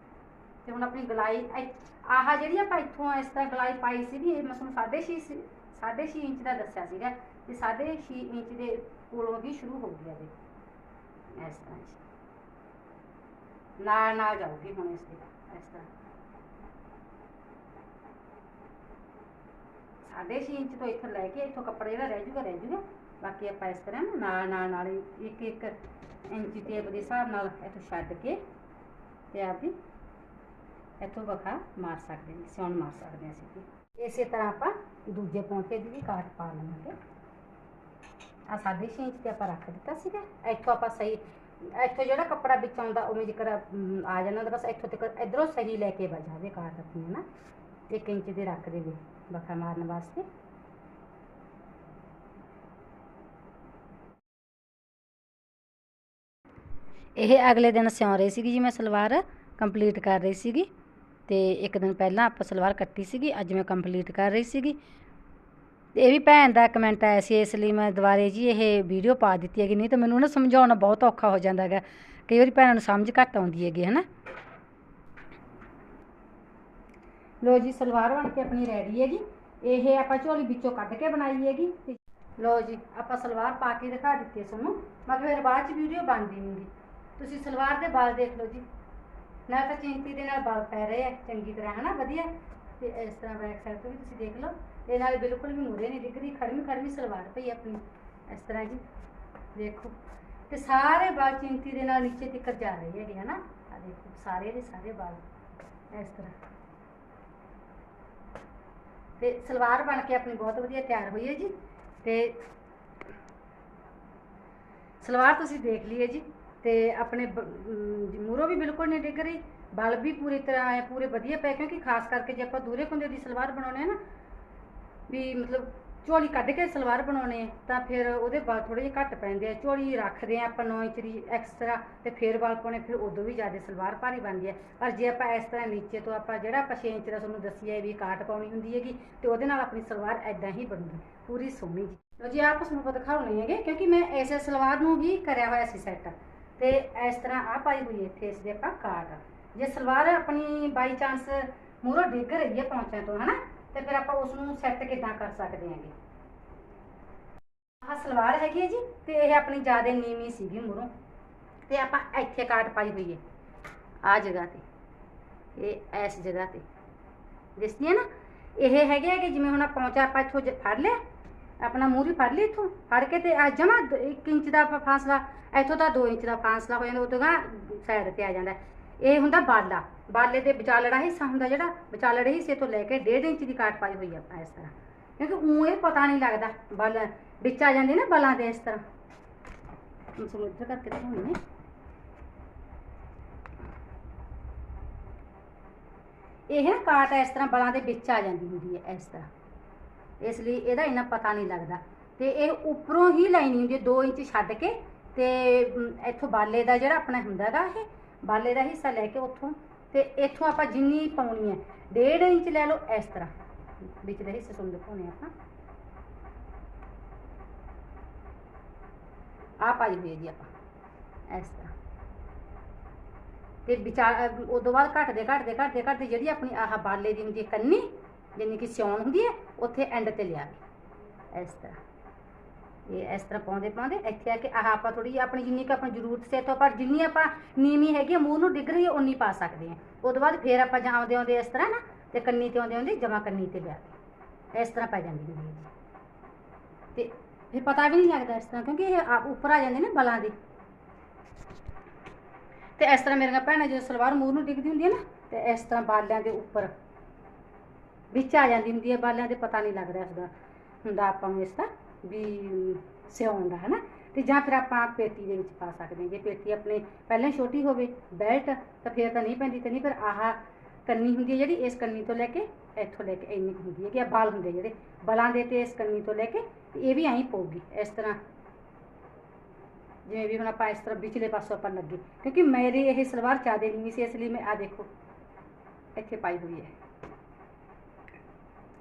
ਤੇ ਹੁਣ ਆਪਣੀ ਗਲਾਈ ਇ- ਆਹ ਜਿਹੜੀ ਆਪਾਂ ਇੱਥੋਂ ਇਸ ਤਰ੍ਹਾਂ ਗਲਾਈ ਪਾਈ ਸੀਗੀ, ਇਹ ਮੈਂ ਤੁਹਾਨੂੰ 6.5 6.5 ਇੰਚ ਦਾ ਦੱਸਿਆ ਸੀਗਾ, ਤੇ 6.5 ਇੰਚ ਦੇ ਕੋਲੋਂ ਵੀ ਸ਼ੁਰੂ ਹੋ ਗਿਆ ਦੇਖੋ, ਇਸ ਤਰ੍ਹਾਂ ਜੀ। ਨਾਲ ਨਾਲ ਜਾਊਗੀ ਹੁਣ ਇਸ ਦੇ, ਇਸ ਤਰ੍ਹਾਂ ਸਾਢੇ ਛੇ ਇੰਚ ਤੋਂ ਇੱਥੋਂ ਲੈ ਕੇ ਇੱਥੋਂ ਕੱਪੜਾ ਜਿਹੜਾ ਰਹਿ ਜੂਗਾ ਰਹਿ ਜੂਗਾ। ਬਾਕੀ ਆਪਾਂ ਇਸ ਤਰ੍ਹਾਂ ਨਾ ਨਾਲ ਨਾਲ ਨਾਲ ਹੀ ਇੱਕ ਇੱਕ ਇੰਚ ਟੇਪ ਦੇ ਹਿਸਾਬ ਨਾਲ ਇੱਥੋਂ ਛੱਡ ਕੇ ਤੇ ਆਪ ਵੀ ਇੱਥੋਂ ਵਖਾ ਮਾਰ ਸਕਦੇ ਹਾਂ ਸਿਉਣ ਮਾਰ ਸਕਦੇ ਹਾਂ ਅਸੀਂ ਇਸੇ ਤਰ੍ਹਾਂ ਆਪਾਂ ਦੂਜੇ ਪੌਂਚੇ ਦੀ ਵੀ ਕਾਟ ਪਾ ਲਵਾਂਗੇ। ਆ ਸਾਢੇ ਛੇ ਇੰਚ ਤੇ ਆਪਾਂ ਰੱਖ ਦਿੱਤਾ ਸੀਗਾ। ਇੱਥੋਂ ਆਪਾਂ ਸਹੀ ਇੱਥੋਂ ਜਿਹੜਾ ਕੱਪੜਾ ਵਿੱਚ ਆਉਂਦਾ ਉਵੇਂ ਜਿਕਰ ਅਮ, ਆ ਜਾਂਦਾ ਤਾਂ ਬਸ ਇੱਥੋਂ ਤੱਕ ਇਧਰੋਂ ਸਹੀ ਲੈ ਕੇ ਵਜਾਵੇ ਕਾਟ ਆਪਣੀ ਨਾ। ਇੱਕ ਇੰਚ ਦੇ ਰੱਖ ਦੇਵੇ। ਵਖਾ ਮਾਰਨ ਵਾਸਤੇ। ਇਹ ਅਗਲੇ ਦਿਨ ਸਿਉਂ ਰਹੀ ਸੀਗੀ ਜੀ ਮੈਂ ਸਲਵਾਰ ਕੰਪਲੀਟ ਕਰ ਰਹੀ ਸੀਗੀ ਤੇ ਇੱਕ ਦਿਨ ਪਹਿਲਾਂ ਆਪਾਂ ਸਲਵਾਰ ਕੱਟੀ ਸੀਗੀ, ਅੱਜ ਮੈਂ ਕੰਪਲੀਟ ਕਰ ਰਹੀ ਸੀਗੀ। ਤੇ ਇਹ ਵੀ ਭੈਣ ਦਾ ਕਮੈਂਟ ਆਇਆ ਸੀ, ਇਸ ਲਈ ਮੈਂ ਦੁਬਾਰੇ ਜੀ ਇਹ ਵੀਡੀਓ ਪਾ ਦਿੱਤੀ ਹੈਗੀ, ਨਹੀਂ ਤਾਂ ਮੈਨੂੰ ਨਾ ਸਮਝਾਉਣਾ ਬਹੁਤ ਔਖਾ ਹੋ ਜਾਂਦਾ ਹੈਗਾ। ਕਈ ਵਾਰੀ ਭੈਣਾਂ ਨੂੰ ਸਮਝ ਘੱਟ ਆਉਂਦੀ ਹੈਗੀ ਹੈ ਨਾ ਲੋ ਜੀ, ਸਲਵਾਰ ਬਣ ਕੇ ਆਪਣੀ ਰੈਡੀ ਹੈਗੀ। ਇਹ ਆਪਾਂ ਝੋਲੀ ਵਿੱਚੋਂ ਕੱਢ ਕੇ ਬਣਾਈ ਹੈਗੀ। ਤੇ ਲੋ ਜੀ, ਆਪਾਂ ਸਲਵਾਰ ਪਾ ਕੇ ਦਿਖਾ ਦਿੱਤੀ ਹੈ ਤੁਹਾਨੂੰ। ਮਗਰ ਫਿਰ ਬਾਅਦ ਚ ਵੀਡੀਓ ਬਣਦੀ ਨਹੀਂਗੀ ਤੁਸੀਂ ਸਲਵਾਰ ਦੇ ਬਾਲ ਦੇਖ ਲਓ ਜੀ। ਨਾਲ ਤਾਂ ਚਿੰਤੀ ਦੇ ਨਾਲ ਬਾਲ ਪੈ ਰਹੇ ਆ। ਚੰਗੀ ਤਰ੍ਹਾਂ, ਹਨਾ? ਵਧੀਆ। ਤੇ ਇਸ ਤਰ੍ਹਾਂ ਬੈਕ ਸਾਈਡ ਤੋਂ ਵੀ ਤੁਸੀਂ ਦੇਖ ਲਓ। ਤੇ ਨਾਲ ਬਿਲਕੁਲ ਵੀ ਮੂਰੇ ਨਹੀਂ ਦਿਖ ਰਹੀ ਖੜਮੀ ਖੜਮੀ ਸਲਵਾਰ ਪਈ ਆਪਣੀ। ਇਸ ਤਰ੍ਹਾਂ ਜੀ। ਦੇਖੋ। ਤੇ ਸਾਰੇ ਬਾਲ ਚਿੰਤੀ ਦੇ ਨਾਲ ਨੀਚੇ ਤੱਕ ਜਾ ਰਹੇ ਹੈਗੇ, ਹਨਾ? ਆ ਦੇਖੋ, ਸਾਰੇ ਦੇ ਸਾਰੇ ਬਾਲ। ਇਸ ਤਰ੍ਹਾਂ। ਤੇ ਸਲਵਾਰ ਬਣ ਕੇ ਆਪਣੀ ਬਹੁਤ ਵਧੀਆ ਤਿਆਰ ਹੋਈ ਹੈ ਜੀ। ਤੇ ਸਲਵਾਰ ਤੁਸੀਂ ਦੇਖ ਲਈਏ ਜੀ ਤੇ ਆਪਣੇ ਮੂਰੋ ਵੀ ਬਿਲਕੁਲ ਨਹੀਂ ਡਿੱਗ ਰਹੀ। ਬਲ ਵੀ ਪੂਰੀ ਤਰ੍ਹਾਂ ਆਏ ਪੂਰੇ ਵਧੀਆ ਪੈ ਕਿਉਂਕਿ ਖਾਸ ਕਰਕੇ ਜੇ ਆਪਾਂ ਦੂਰੇ ਕੁੰਦੇ ਦੀ ਸਲਵਾਰ ਬਣਾਉਣੇ ਆ ਨਾ, ਵੀ ਮਤਲਬ ਝੋਲੀ ਕੱਢ ਕੇ ਸਲਵਾਰ ਬਣਾਉਣੇ ਤਾਂ ਫਿਰ ਉਹਦੇ ਵਾਲ ਥੋੜੇ ਜਿਹੇ ਘੱਟ ਪੈਂਦੇ ਆ। ਝੋਲੀ ਰੱਖਦੇ ਆ ਆਪਾਂ 9 ਇੰਚ ਦੀ ਐਕਸਟਰਾ ਤੇ ਫਿਰ ਵਾਲ ਪਾਉਣੇ, ਫਿਰ ਉਦੋਂ ਵੀ ਜ਼ਿਆਦਾ ਸਲਵਾਰ ਭਾਰੀ ਬਣਦੀ ਹੈ ਪਰ ਜੇ ਆਪਾਂ ਇਸ ਤਰ੍ਹਾਂ ਨੀਚੇ ਤੋਂ ਆਪਾਂ ਜਿਹੜਾ ਆਪਾਂ 6 ਇੰਚ ਦਾ ਤੁਹਾਨੂੰ ਦੱਸਿਆ ਵੀ ਕਾਟ ਪਾਉਣੀ ਹੁੰਦੀ ਹੈਗੀ, ਤੇ ਉਹਦੇ ਨਾਲ ਆਪਣੀ ਸਲਵਾਰ ਐਦਾਂ ਹੀ ਬਣਦੀ, ਪੂਰੀ ਸੋਹਣੀ ਜੀ। ਲਓ ਜੀ, ਆਪ ਤੁਹਾਨੂੰ ਦਿਖਾਉਣੇ ਹੈਗੇ, ਕਿਉਂਕਿ ਮੈਂ ਐਸੇ ਸਲਵਾਰ ਨੂੰ ਵੀ ਕਰਿਆ ਹੋਇਆ ਸੀ ਸੈੱਟ ਤੇ ਇਸ ਤਰ੍ਹਾਂ ਆ ਪਾਈ ਹੋਈ ਇੱਥੇ, ਇਸ ਦੇ ਆਪਾਂ ਕਾਟ। ਜੇ ਸਲਵਾਰ ਆਪਣੀ ਬਾਈ ਚਾਂਸ ਮੂਰੋ ਡਿੱਗ ਰਹੀ ਹੈ ਪੌਂਚਿਆਂ ਤੋਂ, ਹਨਾ? ਤੇ ਫਿਰ ਆਪਾਂ ਉਸ ਨੂੰ ਸੈੱਟ ਕਿੱਦਾਂ ਕਰ ਸਕਦੇ ਹਾਂਗੇ? ਆਹ ਸਲਵਾਰ ਹੈਗੀ ਹੈ ਜੀ, ਤੇ ਇਹ ਆਪਣੀ ਜ਼ਿਆਦਾ ਨੀਵੀਂ ਸੀਗੀ ਮੂਰੋਂ ਤੇ ਆਪਾਂ ਇੱਥੇ ਕਾਟ ਪਾਈ ਹੋਈ ਹੈ ਆ ਜਗ੍ਹਾ ਤੇ, ਇਹ ਇਸ ਜਗ੍ਹਾ ਤੇ। ਦਿਸਦੀ ਹੈ ਨਾ, ਇਹ ਹੈਗੇ ਆ ਕਿ ਜਿਵੇਂ ਹੁਣ ਆਹ ਪੌਂਚਾ ਆਪਾਂ ਇੱਥੋਂ ਜ- ਫੜ ਲਿਆ, ਆਪਣਾ ਮੂਰੀ ਫੜ ਲਈ ਇੱਥੋਂ, ਫੜ ਕੇ ਤੇ ਆ ਜਮਾ 1 ਇੰਚ ਦਾ ਆਪਾਂ ਫਾਸਲਾ, ਇੱਥੋਂ ਤਾਂ 2 ਇੰਚ ਦਾ ਫਾਸਲਾ ਹੋ ਜਾਂਦਾ, ਉਹ ਗਾ ਸਾਈਡ ਤੇ ਆ ਜਾਂਦਾ। ਇਹ ਹੁੰਦਾ ਬਾਲਾ। ਬਾਲੇ ਦੇ ਵਿਚਾਲੜਾ ਹਿੱਸਾ ਹੁੰਦਾ ਜਿਹੜਾ ਵਿਚਾਲੜੇ ਹਿੱਸੇ ਤੋਂ ਲੈ ਕੇ 1.5 ਇੰਚ ਦੀ ਕਾਟ ਪਾਈ ਹੋਈ ਆ ਆਪਾਂ ਇਸ ਤਰ੍ਹਾਂ ਕਿਉਂਕਿ ਉਹ ਇਹ ਪਤਾ ਨਹੀਂ ਲੱਗਦਾ ਬਲ ਵਿੱਚ ਆ ਜਾਂਦੀ ਨਾ ਬਲਾਂ ਦੇ ਇਸ ਤਰ੍ਹਾਂ ਹੁਣ ਤੁਹਾਨੂੰ ਇੱਧਰ ਕਰਕੇ ਦਿਖਾਉਣੀ ਹੈ ਇਹ ਨਾ ਕਾਟ ਇਸ ਤਰ੍ਹਾਂ ਬਲਾਂ ਦੇ ਵਿੱਚ ਆ ਜਾਂਦੀ ਹੁੰਦੀ ਹੈ ਇਸ ਤਰ੍ਹਾਂ ਇਸ ਲਈ ਇਹਦਾ ਇੰਨਾ ਪਤਾ ਨਹੀਂ ਲੱਗਦਾ ਤੇ ਇਹ ਉੱਪਰੋਂ ਹੀ ਲਾਈਨਿੰਗ ਹੁੰਦੀ ਹੈ 2 ਇੰਚ ਛੱਡ ਕੇ ਤੇ ਅਮ, ਇੱਥੋਂ ਬਾਲੇ ਦਾ ਜਿਹੜਾ ਆਪਣਾ ਹੁੰਦਾ ਹੈਗਾ ਇਹ ਬਾਲੇ ਦਾ ਹਿੱਸਾ ਲੈ ਕੇ ਉੱਥੋਂ ਤੇ ਇੱਥੋਂ ਆਪਾਂ ਜਿੰਨੀ ਪਾਉਣੀ ਹੈ 1.5 ਇੰਚ ਲੈ ਲਓ ਇਸ ਤਰ੍ਹਾਂ। ਵਿੱਚ ਦੇ ਹਿੱਸੇ ਤੁਹਾਨੂੰ ਦਿਖਾਉਣੇ ਆਪਾਂ। ਆ ਪਾਈ ਹੋਈ ਹੈ ਜੀ ਆਪਾਂ, ਇਸ ਤਰ੍ਹਾਂ। ਤੇ ਵਿਚਾਰ ਉਦੋਂ ਬਾਅਦ ਘਟਦੇ ਘਟਦੇ ਘਟਦੇ ਘਟਦੇ ਜਿਹੜੀ ਆਪਣੀ ਆਹ ਬਾਲੇ ਦੀ ਹੁੰਦੀ ਹੈ ਕੰਨੀ, ਜਿੰਨੀ ਕਿ ਸਿਉਣ ਹੁੰਦੀ ਹੈ, ਉੱਥੇ ਐਂਡ ਤੇ ਲਿਆ ਇਸ ਤਰ੍ਹਾਂ। ਇਹ ਇਸ ਤਰ੍ਹਾਂ ਪਾਉਂਦੇ ਪਾਉਂਦੇ ਇੱਥੇ ਆ ਕੇ ਆਹ ਆਪਾਂ ਥੋੜੀ ਜਿਹੀ ਆਪਣੀ ਜਿੰਨੀ ਕੁ ਆਪਣੀ ਜ਼ਰੂਰਤ ਸੇ ਤੋਂ ਪਰ ਜਿੰਨੀ ਆਪਾਂ ਨੀਵੀਂ ਹੈਗੀ ਆ, ਮੂੰਹ ਨੂੰ ਡਿੱਗ ਰਹੀ ਹੈ ਉਨੀ ਪਾ ਸਕਦੇ ਹਾਂ ਉਸ ਤੋਂ ਬਾਅਦ ਫੇਰ ਆਪਾਂ ਜਾਂ ਆਉਂਦੇ ਆਉਂਦੇ ਇਸ ਤਰ੍ਹਾਂ ਨਾ ਤੇ ਕੰਨੀ ਤੇ ਆਉਂਦੇ ਆਉਂਦੇ ਜਮਾ ਕੰਨੀ ਤੇ ਲਿਆ ਇਸ ਤਰ੍ਹਾਂ ਪੈ ਜਾਂਦੀ ਹੁੰਦੀ ਹੈ ਜੀ। ਤੇ ਫਿਰ ਪਤਾ ਵੀ ਨਹੀਂ ਲੱਗਦਾ ਇਸ ਤਰ੍ਹਾਂ ਕਿਉਂਕਿ ਇਹ ਆਪ ਉੱਪਰ ਆ ਜਾਂਦੇ ਨੇ ਬਲਾਂ ਦੇ। ਤੇ ਇਸ ਤਰ੍ਹਾਂ ਮੇਰੀਆਂ ਭੈਣਾਂ ਜਦੋਂ ਸਲਵਾਰ ਮੂੰਹ ਨੂੰ ਡਿੱਗਦੀ ਹੁੰਦੀ ਹੈ ਨਾ ਤੇ ਇਸ ਤਰ੍ਹਾਂ ਬਾਲਿਆਂ ਦੇ ਉੱਪਰ ਵਿੱਚ ਆ ਜਾਂਦੀ ਹੁੰਦੀ ਹੈ ਬਾਲਿਆਂ ਦੇ ਪਤਾ ਨਹੀਂ ਲੱਗਦਾ ਇਸ ਦਾ ਹੁੰਦਾ ਆਪਾਂ ਨੂੰ ਇਸ ਦਾ। ਵੀ ਸਿਉਣ ਦਾ, ਹਨਾ? ਤੇ ਜਾਂ ਫਿਰ ਆਪਾਂ ਪੇਟੀ ਦੇ ਵਿੱਚ ਪਾ ਸਕਦੇ ਹਾਂ। ਜੇ ਪੇਟੀ ਆਪਣੇ ਪਹਿਲਾਂ ਹੀ ਛੋਟੀ ਹੋਵੇ, ਬੈਲਟ, ਤਾਂ ਫਿਰ ਤਾਂ ਨਹੀਂ ਪੈਂਦੀ ਤੇ ਨਹੀਂ, ਪਰ ਆਹ ਕੰਨੀ ਹੁੰਦੀ ਹੈ ਜਿਹੜੀ, ਇਸ ਕੰਨੀ ਤੋਂ ਲੈ ਕੇ ਇੱਥੋਂ ਲੈ ਕੇ ਇੰਨੀ ਕੁ ਹੁੰਦੀ ਹੈ ਕਿ ਆ, ਬਾਲ ਹੁੰਦੇ ਜਿਹੜੇ। ਬਲਾਂ ਦੇ ਤੇ ਇਸ ਕੰਨੀ ਤੋਂ ਲੈ ਕੇ, ਤੇ ਇਹ ਵੀ ਐਂ ਪਊਗੀ, ਇਸ ਤਰ੍ਹਾਂ। ਜਿਵੇਂ ਵੀ ਹੁਣ ਆਪਾਂ ਇਸ ਤਰ੍ਹਾਂ ਵਿਚਲੇ ਪਾਸੋਂ ਆਪਾਂ ਲੱਗੇ। ਕਿਉਂਕਿ ਮੇਰੀ ਇਹ ਸਲਵਾਰ ਜ਼ਿਆਦਾ ਨਹੀਂ ਸੀ, ਇਸ ਲਈ ਮੈਂ ਆ ਦੇਖੋ, ਇੱਥੇ ਪਾਈ ਹੋਈ ਹੈ।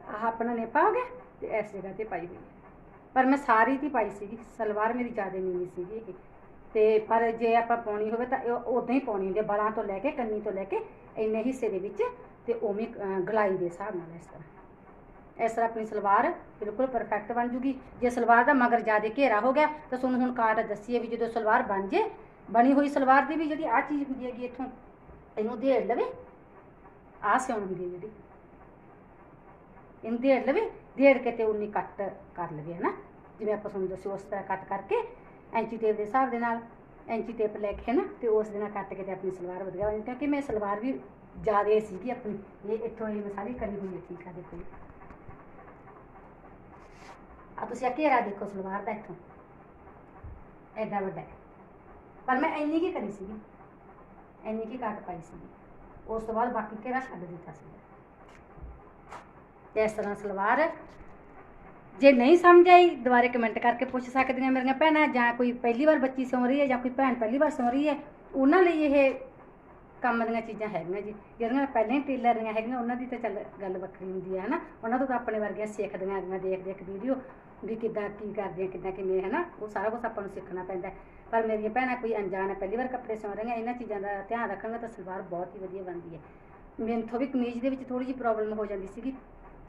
ਆਹ ਆਪਣਾ ਨੇਪਾ ਹੋ ਗਿਆ ਤੇ ਇਸ ਜਗ੍ਹਾ ਤੇ ਪਾਈ ਹੋਈ ਹੈ। ਪਰ ਮੈਂ ਸਾਰੀ ਦੀ ਪਾਈ ਸੀਗੀ ਸਲਵਾਰ ਮੇਰੀ ਜ਼ਿਆਦਾ ਨਹੀਂ ਸੀਗੀ ਇਹ। ਤੇ ਪਰ ਜੇ ਆਪਾਂ ਪਾਉਣੀ ਹੋਵੇ ਤਾਂ ਉਦਾਂ ਹੀ ਪਾਉਣੀ ਹੁੰਦੀ ਹੈ ਬਲਾਂ ਤੋਂ ਲੈ ਕੇ ਕੰਨੀ ਤੋਂ ਲੈ ਕੇ ਇੰਨੇ ਹਿੱਸੇ ਦੇ ਵਿੱਚ ਤੇ ਉਵੇਂ ਅਹ, ਗਲਾਈ ਦੇ ਹਿਸਾਬ ਨਾਲ ਇਸ ਤਰ੍ਹਾਂ। ਇਸ ਤਰ੍ਹਾਂ ਆਪਣੀ ਸਲਵਾਰ ਬਿਲਕੁਲ ਪਰਫੈਕਟ ਬਣ ਜੂਗੀ। ਜੇ ਸਲਵਾਰ ਦਾ ਮਗਰ ਜ਼ਿਆਦਾ ਘੇਰਾ ਹੋ ਗਿਆ ਤਾਂ ਤੁਹਾਨੂੰ ਹੁਣ ਕਾਟ ਦੱਸੀਏ ਵੀ ਜਦੋਂ ਸਲਵਾਰ ਬਣ ਜੇ ਬਣੀ ਹੋਈ ਸਲਵਾਰ ਦੀ ਵੀ ਜਿਹੜੀ ਆਹ ਚੀਜ਼ ਹੁੰਦੀ ਹੈਗੀ ਇੱਥੋਂ ਇਹਨੂੰ ਦੇੜ ਲਵੇ। ਆਹ ਸਿਉਣ ਹੁੰਦੀ ਹੈ ਜਿਹੜੀ। ਇਹਨੂੰ ਦੇੜ ਲਵੇ ਦੇੜ ਕੇ ਤੇ ਉਨੀ ਕੱਟ ਕਰ ਲਵੇ ਹਨਾ ਜਿਵੇਂ ਆਪਾਂ ਤੁਹਾਨੂੰ ਦੱਸਿਆ ਉਸ ਤਰ੍ਹਾਂ ਕੱਟ ਕਰਕੇ ਐਂਚੀ ਟੇਪ ਦੇ ਹਿਸਾਬ ਦੇ ਨਾਲ ਐਂਚੀ ਟੇਪ ਲੈ ਕੇ ਨਾ ਤੇ ਉਸ ਦੇ ਨਾਲ ਕੱਟ ਕੇ ਤੇ ਆਪਣੀ ਸਲਵਾਰ ਵਧੀਆ ਬਣ ਜਾਂਦੀ ਕਿਉਂਕਿ ਮੈਂ ਸਲਵਾਰ ਵੀ ਜ਼ਿਆਦਾ ਸੀਗੀ ਆਪਣੀ ਇਹ ਇੱਥੋਂ ਇਹ ਮੈਂ ਸਾਰੀ ਕਰੀ ਹੋਈ ਹੈ ਠੀਕ ਆ ਦੇਖੋ ਜੀ। ਆ ਤੁਸੀਂ ਆ ਘੇਰਾ ਦੇਖੋ ਸਲਵਾਰ ਦਾ ਇੱਥੋਂ ਐਡਾ ਵੱਡਾ ਹੈ। ਪਰ ਮੈਂ ਇੰਨੀ ਕੀ ਕਰੀ ਸੀਗੀ ਇੰਨੀ ਕੀ ਕੱਟ ਪਾਈ ਸੀਗੀ ਉਸ ਤੋਂ ਬਾਅਦ ਬਾਕੀ ਘੇਰਾ ਛੱਡ ਦਿੱਤਾ ਸੀ ਤੇ ਇਸ ਤਰ੍ਹਾਂ ਸਲਵਾਰ। ਜੇ ਨਹੀਂ ਸਮਝ ਆਈ, ਦੁਬਾਰੇ ਕਮੈਂਟ ਕਰਕੇ ਪੁੱਛ ਸਕਦੀਆਂ ਮੇਰੀਆਂ ਭੈਣਾਂ, ਜਾਂ ਕੋਈ ਪਹਿਲੀ ਵਾਰ ਬੱਚੀ ਸੌਂ ਰਹੀ ਹੈ, ਜਾਂ ਕੋਈ ਭੈਣ ਪਹਿਲੀ ਵਾਰ ਸੌਂ ਰਹੀ ਹੈ, ਉਹਨਾਂ ਲਈ ਇਹ ਕੰਮ ਦੀਆਂ ਚੀਜ਼ਾਂ ਹੈਗੀਆਂ ਜੀ। ਜਿਹੜੀਆਂ ਪਹਿਲਾਂ ਹੀ ਟੇਲਰ ਦੀਆਂ ਹੈਗੀਆਂ, ਉਹਨਾਂ ਦੀ ਤਾਂ ਚੱਲ ਗੱਲ ਵੱਖਰੀ ਹੁੰਦੀ ਹੈ, ਹਨਾ? ਉਹਨਾਂ ਤੋਂ ਤਾਂ ਆਪਣੇ ਵਰਗੀਆਂ ਸਿੱਖਦੀਆਂ ਆਗੀਆਂ ਦੇਖ ਦੇਖ ਵੀਡੀਓ ਵੀ ਕਿੱਦਾਂ, ਕੀ ਕਰਦੀਆਂ ਕਿੱਦਾਂ, ਕਿਵੇਂ, ਹਨਾ? ਉਹ ਸਾਰਾ ਕੁਝ ਆਪਾਂ ਨੂੰ ਸਿੱਖਣਾ ਪੈਂਦਾ ਪਰ ਮੇਰੀਆਂ ਭੈਣਾਂ ਕੋਈ ਅਣਜਾਣ ਹੈ, ਪਹਿਲੀ ਵਾਰ ਕੱਪੜੇ ਸਿਉਂ ਰਹੀਆਂ, ਇਹਨਾਂ ਚੀਜ਼ਾਂ ਦਾ ਧਿਆਨ ਰੱਖਣਗੇ ਤਾਂ ਸਲਵਾਰ ਬਹੁਤ ਹੀ ਵਧੀਆ ਬਣਦੀ ਹੈ। ਮੈਨੂੰ ਵੀ ਕਮੀਜ਼ ਦੇ ਵਿੱਚ ਥੋੜੀ ਜਿਹੀ ਪ੍ਰੋਬਲਮ ਹੋ ਜਾਂਦੀ ਸੀਗੀ।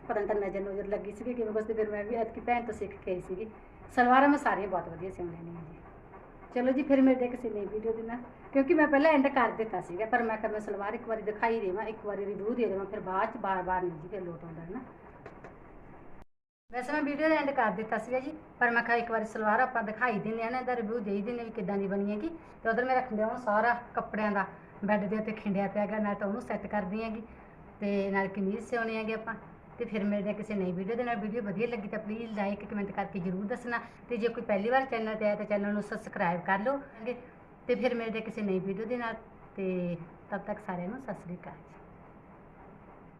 ਪਤਾ ਨਹੀਂ ਤਾਂ ਨਜ਼ਰ ਨਜ਼ਰ ਲੱਗੀ ਸੀਗੀ, ਕਿਵੇਂ ਕੁਛ ਤੇ ਫਿਰ ਮੈਂ ਵੀ ਐਤਕੀ ਭੈਣ ਤੋਂ ਸਿੱਖ ਕੇ ਆਈ ਸੀਗੀ। ਸਲਵਾਰਾਂ ਮੈਂ ਸਾਰੀਆਂ ਬਹੁਤ ਵਧੀਆ ਸਿਉਂ ਲੈਣੀਆਂ ਜੀ। ਚਲੋ ਜੀ, ਫਿਰ ਮਿਲਦੇ ਕਿਸੇ ਨੇ ਵੀਡੀਓ ਦੇ ਨਾਲ, ਕਿਉਂਕਿ ਮੈਂ ਪਹਿਲਾਂ ਐਂਡ ਕਰ ਦਿੱਤਾ ਸੀਗਾ, ਪਰ ਮੈਂ ਕਿਹਾ ਮੈਂ ਸਲਵਾਰ ਇੱਕ ਵਾਰੀ ਦਿਖਾਈ ਦੇਵਾਂ, ਇੱਕ ਵਾਰੀ ਰਿਵਿਊ ਦੇ ਦੇਵਾਂ, ਫਿਰ ਬਾਅਦ ਚ ਬਾਰ-ਬਾਰ ਨਹੀਂ ਜੀ, ਫਿਰ ਲੋਟ ਆਉਂਦਾ ਹੈ ਨਾ। ਵੈਸੇ ਮੈਂ ਵੀਡੀਓ ਦਾ ਐਂਡ ਕਰ ਦਿੱਤਾ ਸੀਗਾ ਜੀ, ਪਰ ਮੈਂ ਕਿਹਾ ਇੱਕ ਵਾਰੀ ਸਲਵਾਰ ਆਪਾਂ ਦਿਖਾਈ ਦਿੰਦੇ ਆ ਨਾ, ਇਹਦਾ ਰਿਵਿਊ ਦੇ ਹੀ ਦਿੰਦੇ ਹਾਂ ਵੀ ਕਿੱਦਾਂ ਦੀ ਬਣੀ ਹੈਗੀ। ਤੇ ਉਧਰ ਮੈਂ ਰੱਖਦੇ ਹਾਂ ਸਾਰਾ ਕੱਪੜਿਆਂ ਦਾ ਬੈੱਡ ਦੇ ਉੱਤੇ ਖਿੰਡਿਆ ਪਿਆ ਹੈਗਾ ਨਾਲ ਤਾਂ ਉਹਨੂੰ ਸੈੱਟ ਕਰਦੀ ਹੈਗੀ। ਤੇ ਨਾਲ ਕਮੀਜ਼ ਸਿਉਣੀ ਹੈਗੀ ਆਪਾਂ। ਤੇ ਫਿਰ ਮਿਲਦੇ ਹਾਂ ਕਿਸੇ ਨਈ ਵੀਡੀਓ ਦੇ ਨਾਲ। ਵੀਡੀਓ ਵਧੀਆ ਲੱਗੀ ਤਾਂ ਪਲੀਜ਼ ਲਾਈਕ ਕਮੈਂਟ ਕਰਕੇ ਜਰੂਰ ਦੱਸਣਾ। ਤੇ ਜੇ ਕੋਈ ਪਹਿਲੀ ਵਾਰ ਚੈਨਲ ਤੇ ਆਇਆ ਤਾਂ ਚੈਨਲ ਨੂੰ ਸਬਸਕ੍ਰਾਈਬ ਕਰ ਲਓ। ਤੇ ਫਿਰ ਮਿਲਦੇ ਕਿਸੇ ਨਈ ਵੀਡੀਓ ਦੇ ਨਾਲ। ਤੇ ਤਦ ਤੱਕ ਸਾਰਿਆਂ ਨੂੰ ਸਤਿ ਸ੍ਰੀ ਅਕਾਲ ਜੀ।